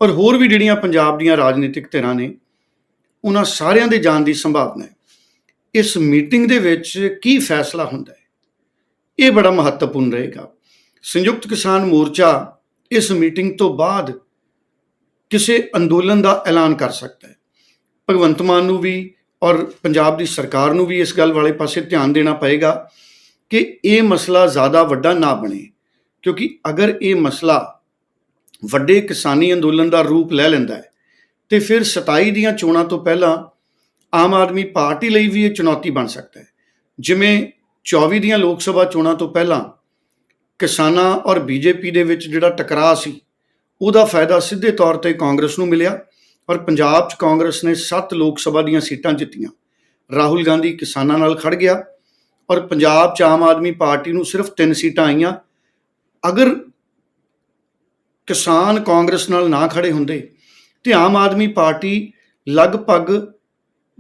ਔਰ ਹੋਰ ਵੀ ਜਿਹੜੀਆਂ ਪੰਜਾਬ ਦੀਆਂ ਰਾਜਨੀਤਿਕ ਧਿਰਾਂ ਨੇ, ਉਹਨਾਂ ਸਾਰਿਆਂ ਦੇ ਜਾਣ ਦੀ ਸੰਭਾਵਨਾ ਹੈ। ਇਸ ਮੀਟਿੰਗ ਦੇ ਵਿੱਚ ਕੀ ਫੈਸਲਾ ਹੁੰਦਾ ਹੈ? ਇਹ ਬੜਾ ਮਹੱਤਵਪੂਰਨ ਰਹੇਗਾ। ਸੰਯੁਕਤ ਕਿਸਾਨ ਮੋਰਚਾ ਇਸ ਮੀਟਿੰਗ ਤੋਂ ਬਾਅਦ ਕਿਸੇ ਅੰਦੋਲਨ ਦਾ ਐਲਾਨ ਕਰ ਸਕਦਾ ਹੈ। ਭਗਵੰਤ ਮਾਨ ਨੂੰ ਵੀ ਔਰ ਪੰਜਾਬ ਦੀ ਸਰਕਾਰ ਨੂੰ ਵੀ ਇਸ ਗੱਲ ਵਾਲੇ ਪਾਸੇ ਧਿਆਨ ਦੇਣਾ ਪਏਗਾ ਕਿ ਇਹ ਮਸਲਾ ਜ਼ਿਆਦਾ ਵੱਡਾ ਨਾ ਬਣੇ, ਕਿਉਂਕਿ ਅਗਰ ਇਹ ਮਸਲਾ ਵੱਡੇ ਕਿਸਾਨੀ ਅੰਦੋਲਨ ਦਾ ਰੂਪ ਲੈ ਲੈਂਦਾ ਹੈ। ਤੇ ਫਿਰ 27 ਦੀਆਂ ਚੋਣਾਂ ਤੋਂ ਪਹਿਲਾਂ ਆਮ ਆਦਮੀ ਪਾਰਟੀ ਲਈ ਵੀ ਇਹ ਚੁਣੌਤੀ ਬਣ ਸਕਦਾ ਹੈ। ਜਿਵੇਂ 24 ਦੀਆਂ ਲੋਕ ਸਭਾ ਚੋਣਾਂ ਤੋਂ ਪਹਿਲਾਂ ਕਿਸਾਨਾਂ ਔਰ ਬੀਜੇਪੀ ਦੇ ਵਿੱਚ ਜਿਹੜਾ ਟਕਰਾਅ ਸੀ, ਉਹਦਾ ਫਾਇਦਾ ਸਿੱਧੇ ਤੌਰ ਤੇ ਕਾਂਗਰਸ ਨੂੰ ਮਿਲਿਆ ਔਰ ਪੰਜਾਬ 'ਚ ਕਾਂਗਰਸ ਨੇ 7 ਲੋਕ ਸਭਾ ਦੀਆਂ ਸੀਟਾਂ ਜਿੱਤੀਆਂ। ਰਾਹੁਲ ਗਾਂਧੀ ਕਿਸਾਨਾਂ ਨਾਲ ਖੜ ਗਿਆ ਔਰ ਪੰਜਾਬ 'ਚ ਆਮ ਆਦਮੀ ਪਾਰਟੀ ਨੂੰ ਸਿਰਫ 3 ਸੀਟਾਂ ਆਈਆਂ। ਅਗਰ ਕਿਸਾਨ ਕਾਂਗਰਸ ਨਾਲ ਨਾ ਖੜੇ ਹੁੰਦੇ। ਤੇ ਆਮ ਆਦਮੀ ਪਾਰਟੀ ਲਗਭਗ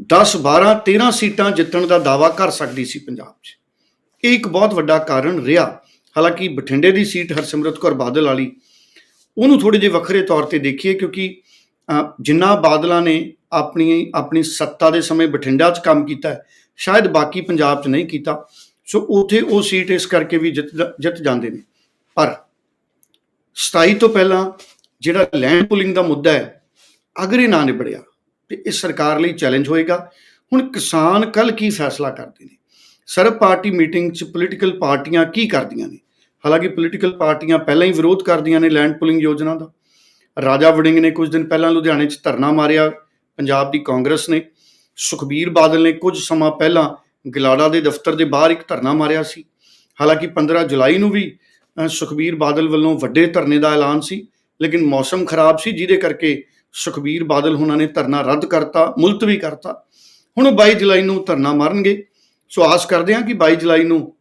10 12 13 ਸੀਟਾਂ ਜਿੱਤਣ ਦਾ ਦਾਵਾ ਕਰ ਸਕਦੀ ਸੀ ਪੰਜਾਬ 'ਚ। ਇਹ ਇੱਕ ਬਹੁਤ ਵੱਡਾ ਕਾਰਨ ਰਿਹਾ। ਹਾਲਾਂਕਿ ਬਠਿੰਡੇ ਦੀ ਸੀਟ ਹਰਸਿਮਰਤ ਕੌਰ ਬਾਦਲ ਵਾਲੀ ਉਹਨੂੰ ਥੋੜੇ ਜਿਹੇ ਵੱਖਰੇ ਤੌਰ ਤੇ ਦੇਖੀਏ ਕਿਉਂਕਿ ਅ, ਜਿੰਨਾ ਬਾਦਲਾਂ ਨੇ ਆਪਣੀ ਆਪਣੀ ਸੱਤਾ ਦੇ ਸਮੇਂ ਬਠਿੰਡਾ 'ਚ ਕੰਮ ਕੀਤਾ ਸ਼ਾਇਦ ਬਾਕੀ ਪੰਜਾਬ 'ਚ ਨਹੀਂ ਕੀਤਾ ਸੋ ਉਥੇ ਉਹ ਸੀਟ ਇਸ ਕਰਕੇ ਵੀ ਜਿੱਤ ਜਿੱਤ ਜਾਂਦੇ ਨੇ। ਪਰ 27 ਤੋਂ ਪਹਿਲਾਂ ਜਿਹੜਾ ਲੈਂਡ ਪੁਲਿੰਗ ਦਾ ਮੁੱਦਾ ਹੈ, ਅਗਰ ਇਹ ਨਾ ਨਿਬੜਿਆ ਤੇ ਇਹ ਸਰਕਾਰ ਲਈ ਚੈਲੰਜ ਹੋਏਗਾ। ਹੁਣ ਕਿਸਾਨ ਕੱਲ ਕੀ ਫੈਸਲਾ ਕਰਦੇ ਨੇ? ਸਰਬ ਪਾਰਟੀ ਮੀਟਿੰਗ 'ਚ ਪੋਲੀਟੀਕਲ ਪਾਰਟੀਆਂ ਕੀ ਕਰਦੀਆਂ ਨੇ? ਹਾਲਾਂਕਿ ਪੋਲੀਟੀਕਲ ਪਾਰਟੀਆਂ ਪਹਿਲਾਂ ਹੀ ਵਿਰੋਧ ਕਰਦੀਆਂ ਨੇ ਲੈਂਡ ਪੁਲਿੰਗ ਯੋਜਨਾ ਦਾ। ਰਾਜਾ ਵੜਿੰਗ ਨੇ ਕੁਝ ਦਿਨ ਪਹਿਲਾਂ ਲੁਧਿਆਣੇ 'ਚ ਧਰਨਾ ਮਾਰਿਆ, ਪੰਜਾਬ ਦੀ ਕਾਂਗਰਸ ਨੇ। ਸੁਖਬੀਰ ਬਾਦਲ ਨੇ ਕੁਝ ਸਮਾਂ ਪਹਿਲਾਂ ਗਲਾੜਾ ਦੇ ਦਫ਼ਤਰ ਦੇ ਬਾਹਰ ਇੱਕ ਧਰਨਾ ਮਾਰਿਆ ਸੀ। ਹਾਲਾਂਕਿ 15 ਜੁਲਾਈ ਨੂੰ ਵੀ ਸੁਖਬੀਰ ਬਾਦਲ ਵੱਲੋਂ ਵੱਡੇ ਧਰਨੇ ਦਾ ਐਲਾਨ ਸੀ, ਲੇਕਿਨ ਮੌਸਮ ਖਰਾਬ ਸੀ, ਜਿਹਦੇ ਕਰਕੇ ਸੁਖਬੀਰ ਬਾਦਲ ਹੁਣਾਂ ਨੇ ਧਰਨਾ ਰੱਦ ਕਰਤਾ, ਮੁਲਤਵੀ ਕਰਤਾ। ਹੁਣ ਉਹ 22 ਜੁਲਾਈ ਨੂੰ ਧਰਨਾ ਮਾਰਨਗੇ। ਸੋ ਆਸ ਕਰਦੇ ਹਾਂ ਕਿ 22 ਜੁਲਾਈ ਨੂੰ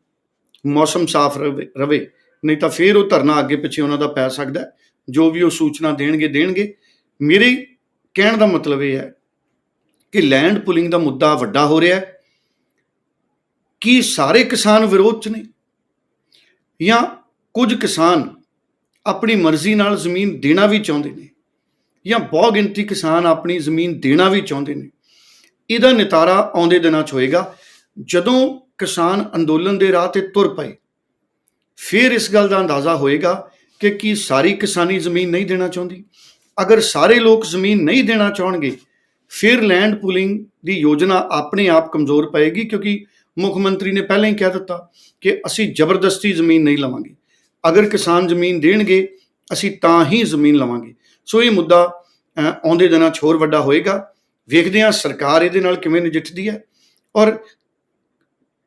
ਮੌਸਮ ਸਾਫ਼ ਰਵੇ ਰਵੇ, ਨਹੀਂ ਤਾਂ ਫੇਰ ਉਹ ਧਰਨਾ ਅੱਗੇ ਪਿੱਛੇ ਉਹਨਾਂ ਦਾ ਪੈ ਸਕਦਾ ਜੋ ਵੀ ਉਹ ਸੂਚਨਾ ਦੇਣਗੇ ਦੇਣਗੇ। ਮੇਰੇ ਕਹਿਣ ਦਾ ਮਤਲਬ ਇਹ ਹੈ ਕਿ ਲੈਂਡ ਪੁਲਿੰਗ ਦਾ ਮੁੱਦਾ ਵੱਡਾ ਹੋ ਰਿਹਾ ਹੈ। ਕੀ ਸਾਰੇ ਕਿਸਾਨ ਵਿਰੋਧ ਚ ਨੇ? ਜਾਂ ਕੁਝ ਕਿਸਾਨ ਆਪਣੀ ਮਰਜ਼ੀ ਨਾਲ ਜ਼ਮੀਨ ਦੇਣਾ ਵੀ ਚਾਹੁੰਦੇ ਨੇ ਜਾਂ ਬਹੁ ਗਿਣਤੀ ਕਿਸਾਨ ਆਪਣੀ ਜ਼ਮੀਨ ਦੇਣਾ ਵੀ ਚਾਹੁੰਦੇ ਨੇ। ਇਹਦਾ ਨਿਤਾਰਾ ਆਉਂਦੇ ਦਿਨਾਂ 'ਚ ਹੋਏਗਾ। ਜਦੋਂ ਕਿਸਾਨ ਅੰਦੋਲਨ ਦੇ ਰਾਹ ਤੇ ਤੁਰ ਪਏ, ਫਿਰ ਇਸ ਗੱਲ ਦਾ ਅੰਦਾਜ਼ਾ ਹੋਏਗਾ ਕਿ ਕੀ ਸਾਰੀ ਕਿਸਾਨੀ ਜ਼ਮੀਨ ਨਹੀਂ ਦੇਣਾ ਚਾਹੁੰਦੀ। ਅਗਰ ਸਾਰੇ ਲੋਕ ਜ਼ਮੀਨ ਨਹੀਂ ਦੇਣਾ ਚਾਹਣਗੇ, ਫਿਰ ਲੈਂਡ ਪੂਲਿੰਗ ਦੀ ਯੋਜਨਾ ਆਪਣੇ ਆਪ ਕਮਜ਼ੋਰ ਪਏਗੀ ਕਿਉਂਕਿ ਮੁੱਖ ਮੰਤਰੀ ਨੇ ਪਹਿਲਾਂ ਹੀ ਕਹਿ ਦਿੱਤਾ ਕਿ ਅਸੀਂ ਜ਼ਬਰਦਸਤੀ ਜ਼ਮੀਨ ਨਹੀਂ ਲਵਾਂਗੇ। ਅਗਰ ਕਿਸਾਨ ਜ਼ਮੀਨ ਦੇਣਗੇ ਅਸੀਂ ਤਾਂ ਹੀ ਜ਼ਮੀਨ ਲਵਾਂਗੇ। ਸੋ ਇਹ ਮੁੱਦਾ ਆਉਂਦੇ ਦਿਨਾਂ 'ਚ ਹੋਰ ਵੱਡਾ ਹੋਏਗਾ। ਵੇਖਦੇ ਹਾਂ ਸਰਕਾਰ ਇਹਦੇ ਨਾਲ ਕਿਵੇਂ ਨਜਿੱਠਦੀ ਹੈ। ਔਰ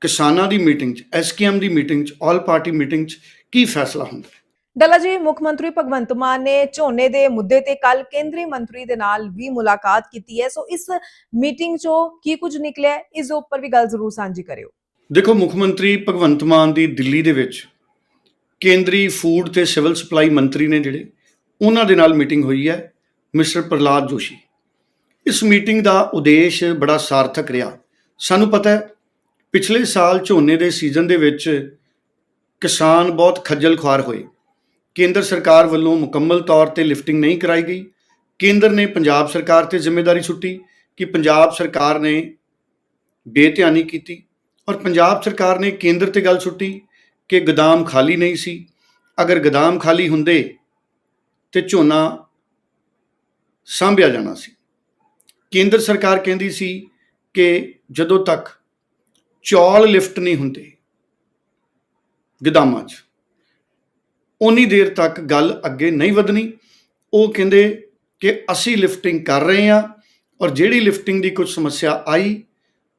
ਕਿਸਾਨਾਂ ਦੀ ਮੀਟਿੰਗ 'ਚ ਐਸਕੇਐਮ ਦੀ ਮੀਟਿੰਗ 'ਚ ਆਲ ਪਾਰਟੀ ਮੀਟਿੰਗ 'ਚ ਕੀ ਫੈਸਲਾ ਹੁੰਦਾ ਹੈ? ਡੱਲਾ ਜੀ ਮੁੱਖ ਮੰਤਰੀ ਭਗਵੰਤ ਮਾਨ ਨੇ ਝੋਨੇ ਦੇ ਮੁੱਦੇ ਤੇ ਕੱਲ ਕੇਂਦਰੀ ਮੰਤਰੀ ਦੇ ਨਾਲ ਵੀ ਮੁਲਾਕਾਤ ਕੀਤੀ ਹੈ। ਸੋ ਇਸ ਮੀਟਿੰਗ 'ਚੋਂ ਕੀ ਕੁਝ ਨਿਕਲਿਆ ਇਸ ਉੱਪਰ ਵੀ ਗੱਲ ਜ਼ਰੂਰ ਸਾਂਝੀ ਕਰਿਓ। ਦੇਖੋ ਮੁੱਖ ਮੰਤਰੀ ਭਗਵੰਤ ਮਾਨ ਦੀ ਦਿੱਲੀ ਦੇ ਵਿੱਚ ਕੇਂਦਰੀ ਫੂਡ ਤੇ ਸਿਵਲ ਸਪਲਾਈ ਮੰਤਰੀ ਨੇ ਜਿਹੜੇ, ਉਹਨਾਂ ਦੇ ਨਾਲ ਮੀਟਿੰਗ ਹੋਈ ਹੈ, ਮਿਸਟਰ ਪ੍ਰਲਾਦ ਜੋਸ਼ੀ। ਇਸ ਮੀਟਿੰਗ ਦਾ ਉਦੇਸ਼ ਬੜਾ ਸਾਰਥਕ ਰਿਹਾ। ਸਾਨੂੰ ਪਤਾ ਹੈ, ਪਿਛਲੇ ਸਾਲ ਝੋਨੇ ਦੇ ਸੀਜ਼ਨ ਦੇ ਵਿੱਚ ਕਿਸਾਨ ਬਹੁਤ ਖੱਜਲ ਖੁਆਰ ਹੋਏ। ਕੇਂਦਰ ਸਰਕਾਰ ਵੱਲੋਂ ਮੁਕੰਮਲ ਤੌਰ ਤੇ ਲਿਫਟਿੰਗ ਨਹੀਂ ਕਰਾਈ ਗਈ। ਕੇਂਦਰ ਨੇ ਪੰਜਾਬ ਸਰਕਾਰ ਤੇ ਜ਼ਿੰਮੇਵਾਰੀ ਸੁੱਟੀ ਕਿ ਪੰਜਾਬ ਸਰਕਾਰ ਨੇ ਬੇਧਿਆਨੀ ਕੀਤੀ ਔਰ ਪੰਜਾਬ ਸਰਕਾਰ ਨੇ ਕੇਂਦਰ ਤੇ ਗੱਲ ਸੁੱਟੀ ਕਿ ਗਦਾਮ ਖਾਲੀ ਨਹੀਂ ਸੀ। ਅਗਰ ਗਦਾਮ ਖਾਲੀ ਹੁੰਦੇ ਤੇ ਝੋਨਾ ਸਾਂਭਿਆ ਜਾਣਾ ਸੀ। ਕੇਂਦਰ ਸਰਕਾਰ ਕਹਿੰਦੀ ਸੀ ਕਿ ਜਦੋਂ ਤੱਕ ਚੌਲ ਲਿਫਟ ਨਹੀਂ ਹੁੰਦੇ ਗਦਾਮਾਂ 'ਚ ਉਨੀ ਦੇਰ ਤੱਕ ਗੱਲ ਅੱਗੇ ਨਹੀਂ ਵਧਣੀ। ਉਹ ਕਹਿੰਦੇ ਕਿ ਅਸੀਂ ਲਿਫਟਿੰਗ ਕਰ ਰਹੇ ਹਾਂ ਔਰ ਜਿਹੜੀ ਲਿਫਟਿੰਗ ਦੀ ਕੁਝ ਸਮੱਸਿਆ ਆਈ,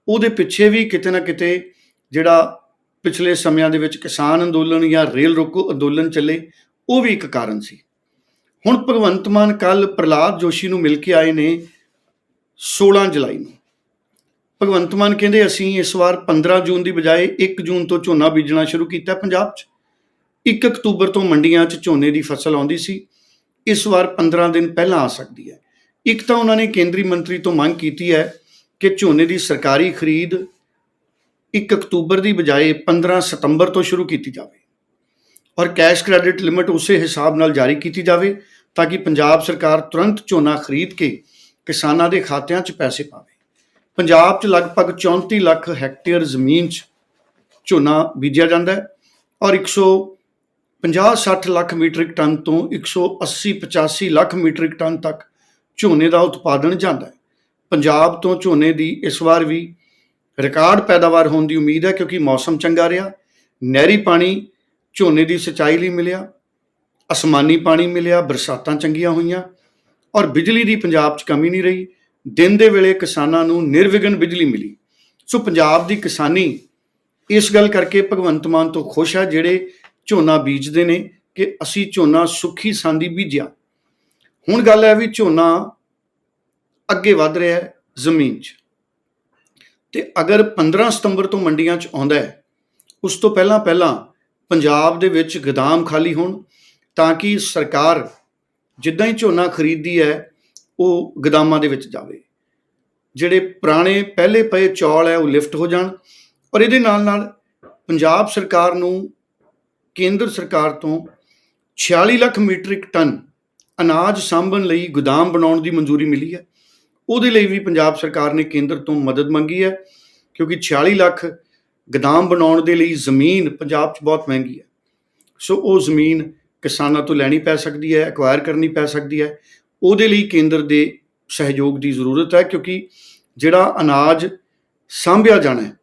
ਉਹਦੇ ਪਿੱਛੇ ਵੀ ਕਿਤੇ ਨਾ ਕਿਤੇ ਜਿਹੜਾ ਪਿਛਲੇ ਸਮਿਆਂ ਦੇ ਵਿੱਚ ਕਿਸਾਨ ਅੰਦੋਲਨ ਜਾਂ ਰੇਲ ਰੋਕੋ ਅੰਦੋਲਨ ਚੱਲੇ, ਉਹ ਵੀ ਇੱਕ ਕਾਰਨ ਸੀ। ਹੁਣ ਭਗਵੰਤ ਮਾਨ ਕੱਲ ਪ੍ਰਲਾਦ ਜੋਸ਼ੀ ਨੂੰ ਮਿਲ ਕੇ ਆਏ ਨੇ 16 ਜੁਲਾਈ ਨੂੰ। ਭਗਵੰਤ ਮਾਨ ਕਹਿੰਦੇ, ਅਸੀਂ ਇਸ ਵਾਰ 15 ਜੂਨ ਦੀ ਬਜਾਏ 1 ਜੂਨ ਤੋਂ ਝੋਨਾ ਬੀਜਣਾ ਸ਼ੁਰੂ ਕੀਤਾ ਪੰਜਾਬ 'ਚ। 1 ਅਕਤੂਬਰ ਤੋਂ ਮੰਡੀਆਂ 'ਚ ਝੋਨੇ ਦੀ ਫਸਲ ਆਉਂਦੀ ਸੀ। ਇਸ ਵਾਰ 15 ਦਿਨ ਪਹਿਲਾਂ ਆ ਸਕਦੀ ਹੈ। ਇੱਕ ਤਾਂ ਉਹਨਾਂ ਨੇ ਕੇਂਦਰੀ ਮੰਤਰੀ ਤੋਂ ਮੰਗ ਕੀਤੀ ਹੈ ਕਿ ਝੋਨੇ ਦੀ ਸਰਕਾਰੀ ਖਰੀਦ 1 ਅਕਤੂਬਰ ਦੀ ਬਜਾਏ 15 ਸਤੰਬਰ ਤੋਂ ਸ਼ੁਰੂ ਕੀਤੀ ਜਾਵੇ ਔਰ ਕੈਸ਼ ਕ੍ਰੈਡਿਟ ਲਿਮਟ ਉਸੇ ਹਿਸਾਬ ਨਾਲ ਜਾਰੀ ਕੀਤੀ ਜਾਵੇ ਤਾਂ ਕਿ ਪੰਜਾਬ ਸਰਕਾਰ ਤੁਰੰਤ ਝੋਨਾ ਖਰੀਦ ਕੇ ਕਿਸਾਨਾਂ ਦੇ ਖਾਤਿਆਂ 'ਚ ਪੈਸੇ ਪਾਵੇ। ਪੰਜਾਬ 'ਚ ਲਗਭਗ 34 ਲੱਖ ਹੈਕਟੇਅਰ ਜ਼ਮੀਨ 'ਚ ਝੋਨਾ ਬੀਜਿਆ ਜਾਂਦਾ ਹੈ ਔਰ 150-60 ਲੱਖ ਮੀਟ੍ਰਿਕ ਟਨ ਤੋਂ 180-85 ਲੱਖ ਮੀਟ੍ਰਿਕ ਟਨ ਤੱਕ ਝੋਨੇ ਦਾ ਉਤਪਾਦਨ ਜਾਂਦਾ ਹੈ। ਪੰਜਾਬ ਤੋਂ ਝੋਨੇ ਦੀ ਇਸ ਵਾਰ ਵੀ ਰਿਕਾਰਡ ਪੈਦਾਵਾਰ ਹੋਣ ਦੀ ਉਮੀਦ ਹੈ ਕਿਉਂਕਿ ਮੌਸਮ ਚੰਗਾ ਰਿਹਾ, ਨਹਿਰੀ ਪਾਣੀ ਝੋਨੇ ਦੀ ਸਿੰਚਾਈ ਲਈ ਮਿਲਿਆ, ਅਸਮਾਨੀ ਪਾਣੀ ਮਿਲਿਆ, ਬਰਸਾਤਾਂ ਚੰਗੀਆਂ ਹੋਈਆਂ ਔਰ ਬਿਜਲੀ ਦੀ ਪੰਜਾਬ 'ਚ ਕਮੀ ਨਹੀਂ ਰਹੀ। ਦਿਨ ਦੇ ਵੇਲੇ ਕਿਸਾਨਾਂ ਨੂੰ ਨਿਰਵਿਘਨ ਬਿਜਲੀ ਮਿਲੀ। ਸੋ ਪੰਜਾਬ ਦੀ ਕਿਸਾਨੀ ਇਸ ਗੱਲ ਕਰਕੇ ਭਗਵੰਤ ਮਾਨ ਤੋਂ ਖੁਸ਼ ਹੈ ਜਿਹੜੇ ਝੋਨਾ ਬੀਜਦੇ ਨੇ ਕਿ ਅਸੀਂ ਝੋਨਾ ਸੁੱਖੀ ਸਾਂਦੀ ਬੀਜਿਆ। ਹੁਣ ਗੱਲ ਹੈ ਵੀ ਝੋਨਾ ਅੱਗੇ ਵਧ ਰਿਹਾ ਹੈ ਜ਼ਮੀਨ 'ਚ। ਤੇ ਅਗਰ 15 ਸਤੰਬਰ ਤੋਂ ਮੰਡੀਆਂ 'ਚ ਆਉਂਦਾ ਹੈ, ਉਸ ਤੋਂ ਪਹਿਲਾਂ ਪਹਿਲਾਂ ਪੰਜਾਬ ਦੇ ਵਿੱਚ ਗੋਦਾਮ ਖਾਲੀ ਹੋਣ ਤਾਂ ਕਿ ਸਰਕਾਰ ਜਿੱਦਾਂ ਹੀ ਝੋਨਾ ਖਰੀਦਦੀ ਹੈ, ਉਹ ਗਦਾਮਾਂ ਦੇ ਵਿੱਚ ਜਾਵੇ। ਜਿਹੜੇ ਪੁਰਾਣੇ ਪਹਿਲੇ ਪਏ ਚੌਲ ਹੈ, ਉਹ ਲਿਫਟ ਹੋ ਜਾਣ ਔਰ ਇਹਦੇ ਨਾਲ ਨਾਲ ਪੰਜਾਬ ਸਰਕਾਰ ਨੂੰ ਕੇਂਦਰ ਸਰਕਾਰ ਤੋਂ 46 ਲੱਖ ਮੀਟ੍ਰਿਕ ਟਨ ਅਨਾਜ ਸਾਂਭਣ ਲਈ ਗੋਦਾਮ ਬਣਾਉਣ ਦੀ ਮਨਜ਼ੂਰੀ ਮਿਲੀ ਹੈ। ਉਹਦੇ ਲਈ ਵੀ ਪੰਜਾਬ ਸਰਕਾਰ ਨੇ ਕੇਂਦਰ ਤੋਂ ਮਦਦ ਮੰਗੀ ਹੈ, ਕਿਉਂਕਿ 46 ਲੱਖ ਗਦਾਮ ਬਣਾਉਣ ਦੇ ਲਈ ਜ਼ਮੀਨ ਪੰਜਾਬ 'ਚ ਬਹੁਤ ਮਹਿੰਗੀ ਹੈ। ਸੋ ਉਹ ਜ਼ਮੀਨ ਕਿਸਾਨਾਂ ਤੋਂ ਲੈਣੀ ਪੈ ਸਕਦੀ ਹੈ ਐਕਵਾਇਰ ਕਰਨੀ ਪੈ ਸਕਦੀ ਹੈ। ਉਹਦੇ ਲਈ ਕੇਂਦਰ ਦੇ ਸਹਿਯੋਗ ਦੀ ਜ਼ਰੂਰਤ ਹੈ, ਕਿਉਂਕਿ ਜਿਹੜਾ ਅਨਾਜ ਸਾਂਭਿਆ ਜਾਣਾ ਹੈ,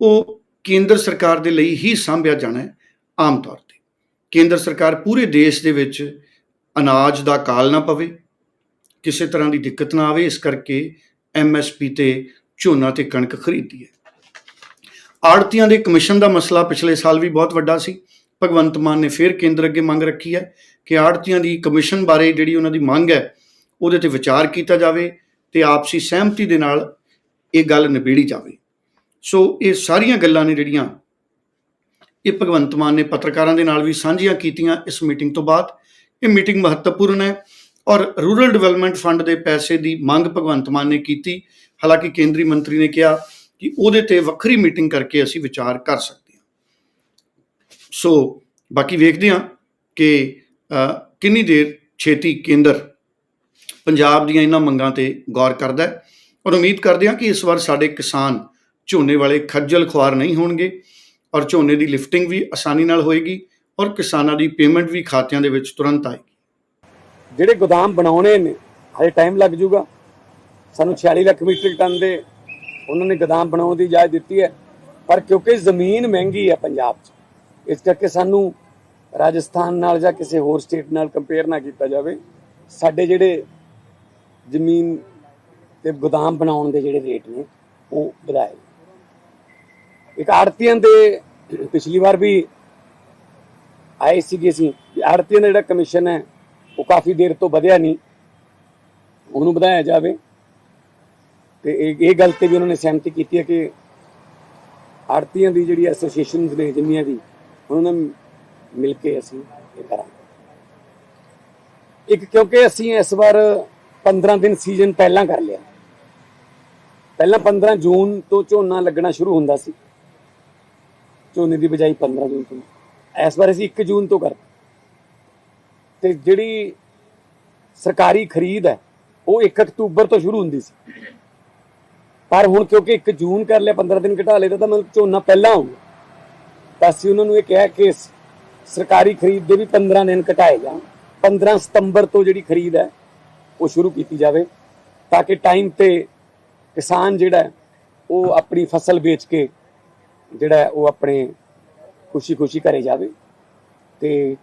ਉਹ ਕੇਂਦਰ ਸਰਕਾਰ ਦੇ ਲਈ ਹੀ ਸਾਂਭਿਆ ਜਾਣਾ ਹੈ ਆਮ ਤੌਰ ਤੇ। ਕੇਂਦਰ ਸਰਕਾਰ ਪੂਰੇ ਦੇਸ਼ ਦੇ ਵਿੱਚ ਅਨਾਜ ਦਾ ਕਾਲ ਨਾ ਪਵੇ ਕਿਸੇ ਤਰ੍ਹਾਂ ਦੀ ਦਿੱਕਤ ਨਾ ਆਵੇ, ਇਸ ਕਰਕੇ ਐਮਐਸਪੀ ਤੇ ਝੋਨਾ ਤੇ ਕਣਕ ਖਰੀਦੀ ਹੈ। ਆੜਤੀਆਂ ਦੇ ਕਮਿਸ਼ਨ ਦਾ ਮਸਲਾ ਪਿਛਲੇ ਸਾਲ ਵੀ ਬਹੁਤ ਵੱਡਾ ਸੀ। ਭਗਵੰਤ ਮਾਨ ਨੇ ਫਿਰ ਕੇਂਦਰ ਅੱਗੇ ਮੰਗ ਰੱਖੀ ਹੈ ਕਿ ਆੜਤੀਆਂ ਦੀ ਕਮਿਸ਼ਨ ਬਾਰੇ ਜਿਹੜੀ ਉਹਨਾਂ ਦੀ ਮੰਗ ਹੈ, ਉਹਦੇ ਤੇ ਵਿਚਾਰ ਕੀਤਾ ਜਾਵੇ ਤੇ ਆਪਸੀ ਸਹਿਮਤੀ ਦੇ ਨਾਲ ਇਹ ਗੱਲ ਨਿਬੇੜੀ ਜਾਵੇ। ਸੋ ਇਹ ਸਾਰੀਆਂ ਗੱਲਾਂ ਨੇ ਜਿਹੜੀਆਂ ਇਹ ਭਗਵੰਤ ਮਾਨ ਨੇ ਪੱਤਰਕਾਰਾਂ ਦੇ ਨਾਲ ਵੀ ਸਾਂਝੀਆਂ ਕੀਤੀਆਂ ਇਸ ਮੀਟਿੰਗ ਤੋਂ ਬਾਅਦ। ਇਹ ਮੀਟਿੰਗ ਮਹੱਤਵਪੂਰਨ ਹੈ। ਔਰ ਰੂਰਲ ਡਿਵੈਲਪਮੈਂਟ ਫੰਡ ਦੇ ਪੈਸੇ ਦੀ ਮੰਗ ਭਗਵੰਤ ਮਾਨ ਨੇ ਕੀਤੀ। ਹਾਲਾਂਕਿ ਕੇਂਦਰੀ ਮੰਤਰੀ ਨੇ ਕਿਹਾ ਕਿ ਉਹਦੇ ਤੇ ਵੱਖਰੀ ਮੀਟਿੰਗ ਕਰਕੇ ਅਸੀਂ ਵਿਚਾਰ ਕਰ ਸਕਦੇ ਹਾਂ। ਸੋ ਬਾਕੀ ਵੇਖਦੇ ਹਾਂ ਕਿ ਕਿੰਨੀ ਦੇਰ ਛੇਤੀ ਕੇਂਦਰ ਪੰਜਾਬ ਦੀਆਂ ਇਹਨਾਂ ਮੰਗਾਂ ਤੇ ਗੌਰ ਕਰਦਾ ਹੈ। ਔਰ ਉਮੀਦ ਕਰਦੇ ਹਾਂ ਕਿ ਇਸ ਵਾਰ ਸਾਡੇ ਕਿਸਾਨ ਝੋਨੇ ਵਾਲੇ ਖੱਜਲ ਖੁਆਰ ਨਹੀਂ ਹੋਣਗੇ ਔਰ ਝੋਨੇ ਦੀ ਲਿਫਟਿੰਗ ਵੀ ਆਸਾਨੀ ਨਾਲ ਹੋਏਗੀ ਔਰ ਕਿਸਾਨਾਂ ਦੀ ਪੇਮੈਂਟ ਵੀ ਖਾਤਿਆਂ ਦੇ ਵਿੱਚ ਤੁਰੰਤ ਆਏਗੀ। ਜਿਹੜੇ ਗੋਦਾਮ ਬਣਾਉਣੇ ਨੇ, ਹਜੇ ਟਾਈਮ ਲੱਗ ਜੂਗਾ ਸਾਨੂੰ 46 ਲੱਖ ਮੀਟ੍ਰਿਕ ਟਨ ਦੇ ਉਹਨਾਂ ਨੇ ਗੋਦਾਮ ਬਣਾਉਣ ਦੀ ਇਜਾਜ਼ਤ ਦਿੱਤੀ ਹੈ। ਪਰ ਕਿਉਂਕਿ ਜ਼ਮੀਨ ਮਹਿੰਗੀ ਹੈ ਪੰਜਾਬ 'ਚ, ਇਸ ਕਰਕੇ ਸਾਨੂੰ ਰਾਜਸਥਾਨ ਨਾਲ ਜਾਂ ਕਿਸੇ ਹੋਰ ਸਟੇਟ ਨਾਲ ਕੰਪੇਅਰ ਨਾ ਕੀਤਾ ਜਾਵੇ। ਸਾਡੇ ਜਿਹੜੇ ਜ਼ਮੀਨ ਤੇ ਗੋਦਾਮ ਬਣਾਉਣ ਦੇ ਜਿਹੜੇ ਰੇਟ ਨੇ, ਉਹ ਵਧਾਏ। ਇੱਕ ਆੜਤੀਆਂ ਦੇ ਪਿਛਲੀ ਵਾਰ ਵੀ ਆਏ ਸੀਗੇ ਅਸੀਂ। ਆੜਤੀਆਂ ਦਾ ਜਿਹੜਾ ਕਮਿਸ਼ਨ ਹੈ ਉਹ ਕਾਫੀ ਦੇਰ ਤੋਂ ਵਧਿਆ ਨਹੀਂ। ਉਹਨੂੰ ਵਧਾਇਆ ਜਾਵੇ। ਤੇ ਇਹ ਇਹ ਗੱਲ ਤੇ ਵੀ ਉਹਨਾਂ ਨੇ ਸਹਿਮਤੀ ਕੀਤੀ ਹੈ ਕਿ ਆੜਤੀਆਂ ਦੀ ਜਿਹੜੀ ਐਸੋਸੀਏਸ਼ਨਸ ਨੇ, ਜਿੰਨੀਆਂ ਵੀ ਉਹਨਾਂ ਨਾਲ ਮਿਲ ਕੇ ਅਸੀਂ ਇਹ ਕਰਾਂਗੇ। ਇੱਕ ਕਿਉਂਕਿ ਅਸੀਂ ਇਸ ਵਾਰ 15 ਦਿਨ ਸੀਜ਼ਨ ਪਹਿਲਾਂ ਕਰ ਲਿਆ। ਪਹਿਲਾਂ 15 ਜੂਨ ਤੋਂ ਝੋਨਾ ਲੱਗਣਾ ਸ਼ੁਰੂ ਹੁੰਦਾ ਸੀ। ਝੋਨੇ ਦੀ ਬਜਾਈ 15 ਜੂਨ ਤੋਂ। ਇਸ ਵਾਰ ਅਸੀਂ 1 ਜੂਨ ਤੋਂ ਕਰ ਤੇ ਜਿਹੜੀ ਸਰਕਾਰੀ ਖਰੀਦ ਹੈ, ਉਹ 1 ਅਕਤੂਬਰ ਤੋਂ ਸ਼ੁਰੂ ਹੁੰਦੀ ਸੀ। ਪਰ ਹੁਣ ਕਿਉਂਕਿ 1 ਜੂਨ ਕਰ ਲਿਆ 15 ਦਿਨ ਘਟਾ ਲਿਆ ਤਾਂ ਮਤਲਬ ਝੋਨਾ ਪਹਿਲਾਂ ਹੋਊਗਾ ਤਾਂ ਅਸੀਂ ਉਹਨਾਂ ਨੂੰ ਇਹ ਕਿਹਾ ਕਿ ਸਰਕਾਰੀ ਖਰੀਦ ਦੇ ਵੀ 15 ਦਿਨ ਘਟਾਏ ਜਾਣ। 15 ਸਤੰਬਰ ਤੋਂ ਜਿਹੜੀ ਖਰੀਦ ਹੈ, ਉਹ ਸ਼ੁਰੂ ਕੀਤੀ ਜਾਵੇ, ਤਾਂ ਕਿ ਟਾਈਮ ਤੇ ਕਿਸਾਨ ਜਿਹੜਾ ਉਹ ਆਪਣੀ ਫਸਲ ਵੇਚ ਕੇ ਜਿਹੜਾ ਉਹ ਆਪਣੇ ਖੁਸ਼ੀ-ਖੁਸ਼ੀ ਘਰੇ ਜਾਵੇ। ਤੇ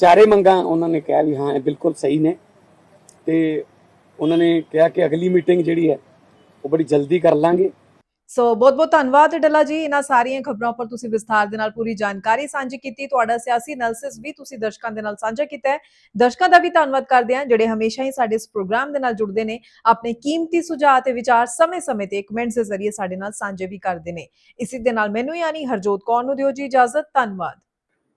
ਚਾਰੇ ਮੰਗਾਂ ਉਹਨਾਂ ਨੇ ਕਿਹਾ ਵੀ ਹਾਂ, ਇਹ ਬਿਲਕੁਲ ਸਹੀ ਨੇ। ਤੇ ਉਹਨਾਂ ਨੇ ਕਿਹਾ ਕਿ ਅਗਲੀ ਮੀਟਿੰਗ ਜਿਹੜੀ ਹੈ, ਉਹ ਬੜੀ ਜਲਦੀ ਕਰ ਲਾਂਗੇ। ਸੋ ਬਹੁਤ ਬਹੁਤ ਧੰਨਵਾਦ ਡੱਲਾ ਜੀ, ਇਹਨਾਂ ਸਾਰੀਆਂ ਖਬਰਾਂ ਉੱਪਰ ਤੁਸੀਂ ਵਿਸਥਾਰ ਦੇ ਨਾਲ ਪੂਰੀ ਜਾਣਕਾਰੀ ਸਾਂਝੀ ਕੀਤੀ। ਤੁਹਾਡਾ ਸਿਆਸੀ ਐਨਾਲਿਸਿਸ ਵੀ ਤੁਸੀਂ ਦਰਸ਼ਕਾਂ ਦੇ ਨਾਲ ਸਾਂਝਾ ਕੀਤਾ ਹੈ। ਦਰਸ਼ਕਾਂ ਦਾ ਵੀ ਧੰਨਵਾਦ ਕਰਦੇ ਹਾਂ, ਜਿਹੜੇ ਹਮੇਸ਼ਾ ਹੀ ਸਾਡੇ ਇਸ ਪ੍ਰੋਗਰਾਮ ਦੇ ਨਾਲ ਜੁੜਦੇ ਨੇ। ਆਪਣੇ ਕੀਮਤੀ ਸੁਝਾਅ ਤੇ ਵਿਚਾਰ ਸਮੇਂ-ਸਮੇਂ ਤੇ ਕਮੈਂਟਸ ਦੇ ਜ਼ਰੀਏ ਸਾਡੇ ਨਾਲ ਸਾਂਝੇ ਵੀ ਕਰਦੇ ਨੇ। ਇਸੇ ਦੇ ਨਾਲ ਮੈਨੂੰ ਯਾਨੀ ਹਰਜੋਤ ਕੌਰ ਨੂੰ ਦਿਓ ਜੀ ਇਜਾਜ਼ਤ, ਧੰਨਵਾਦ।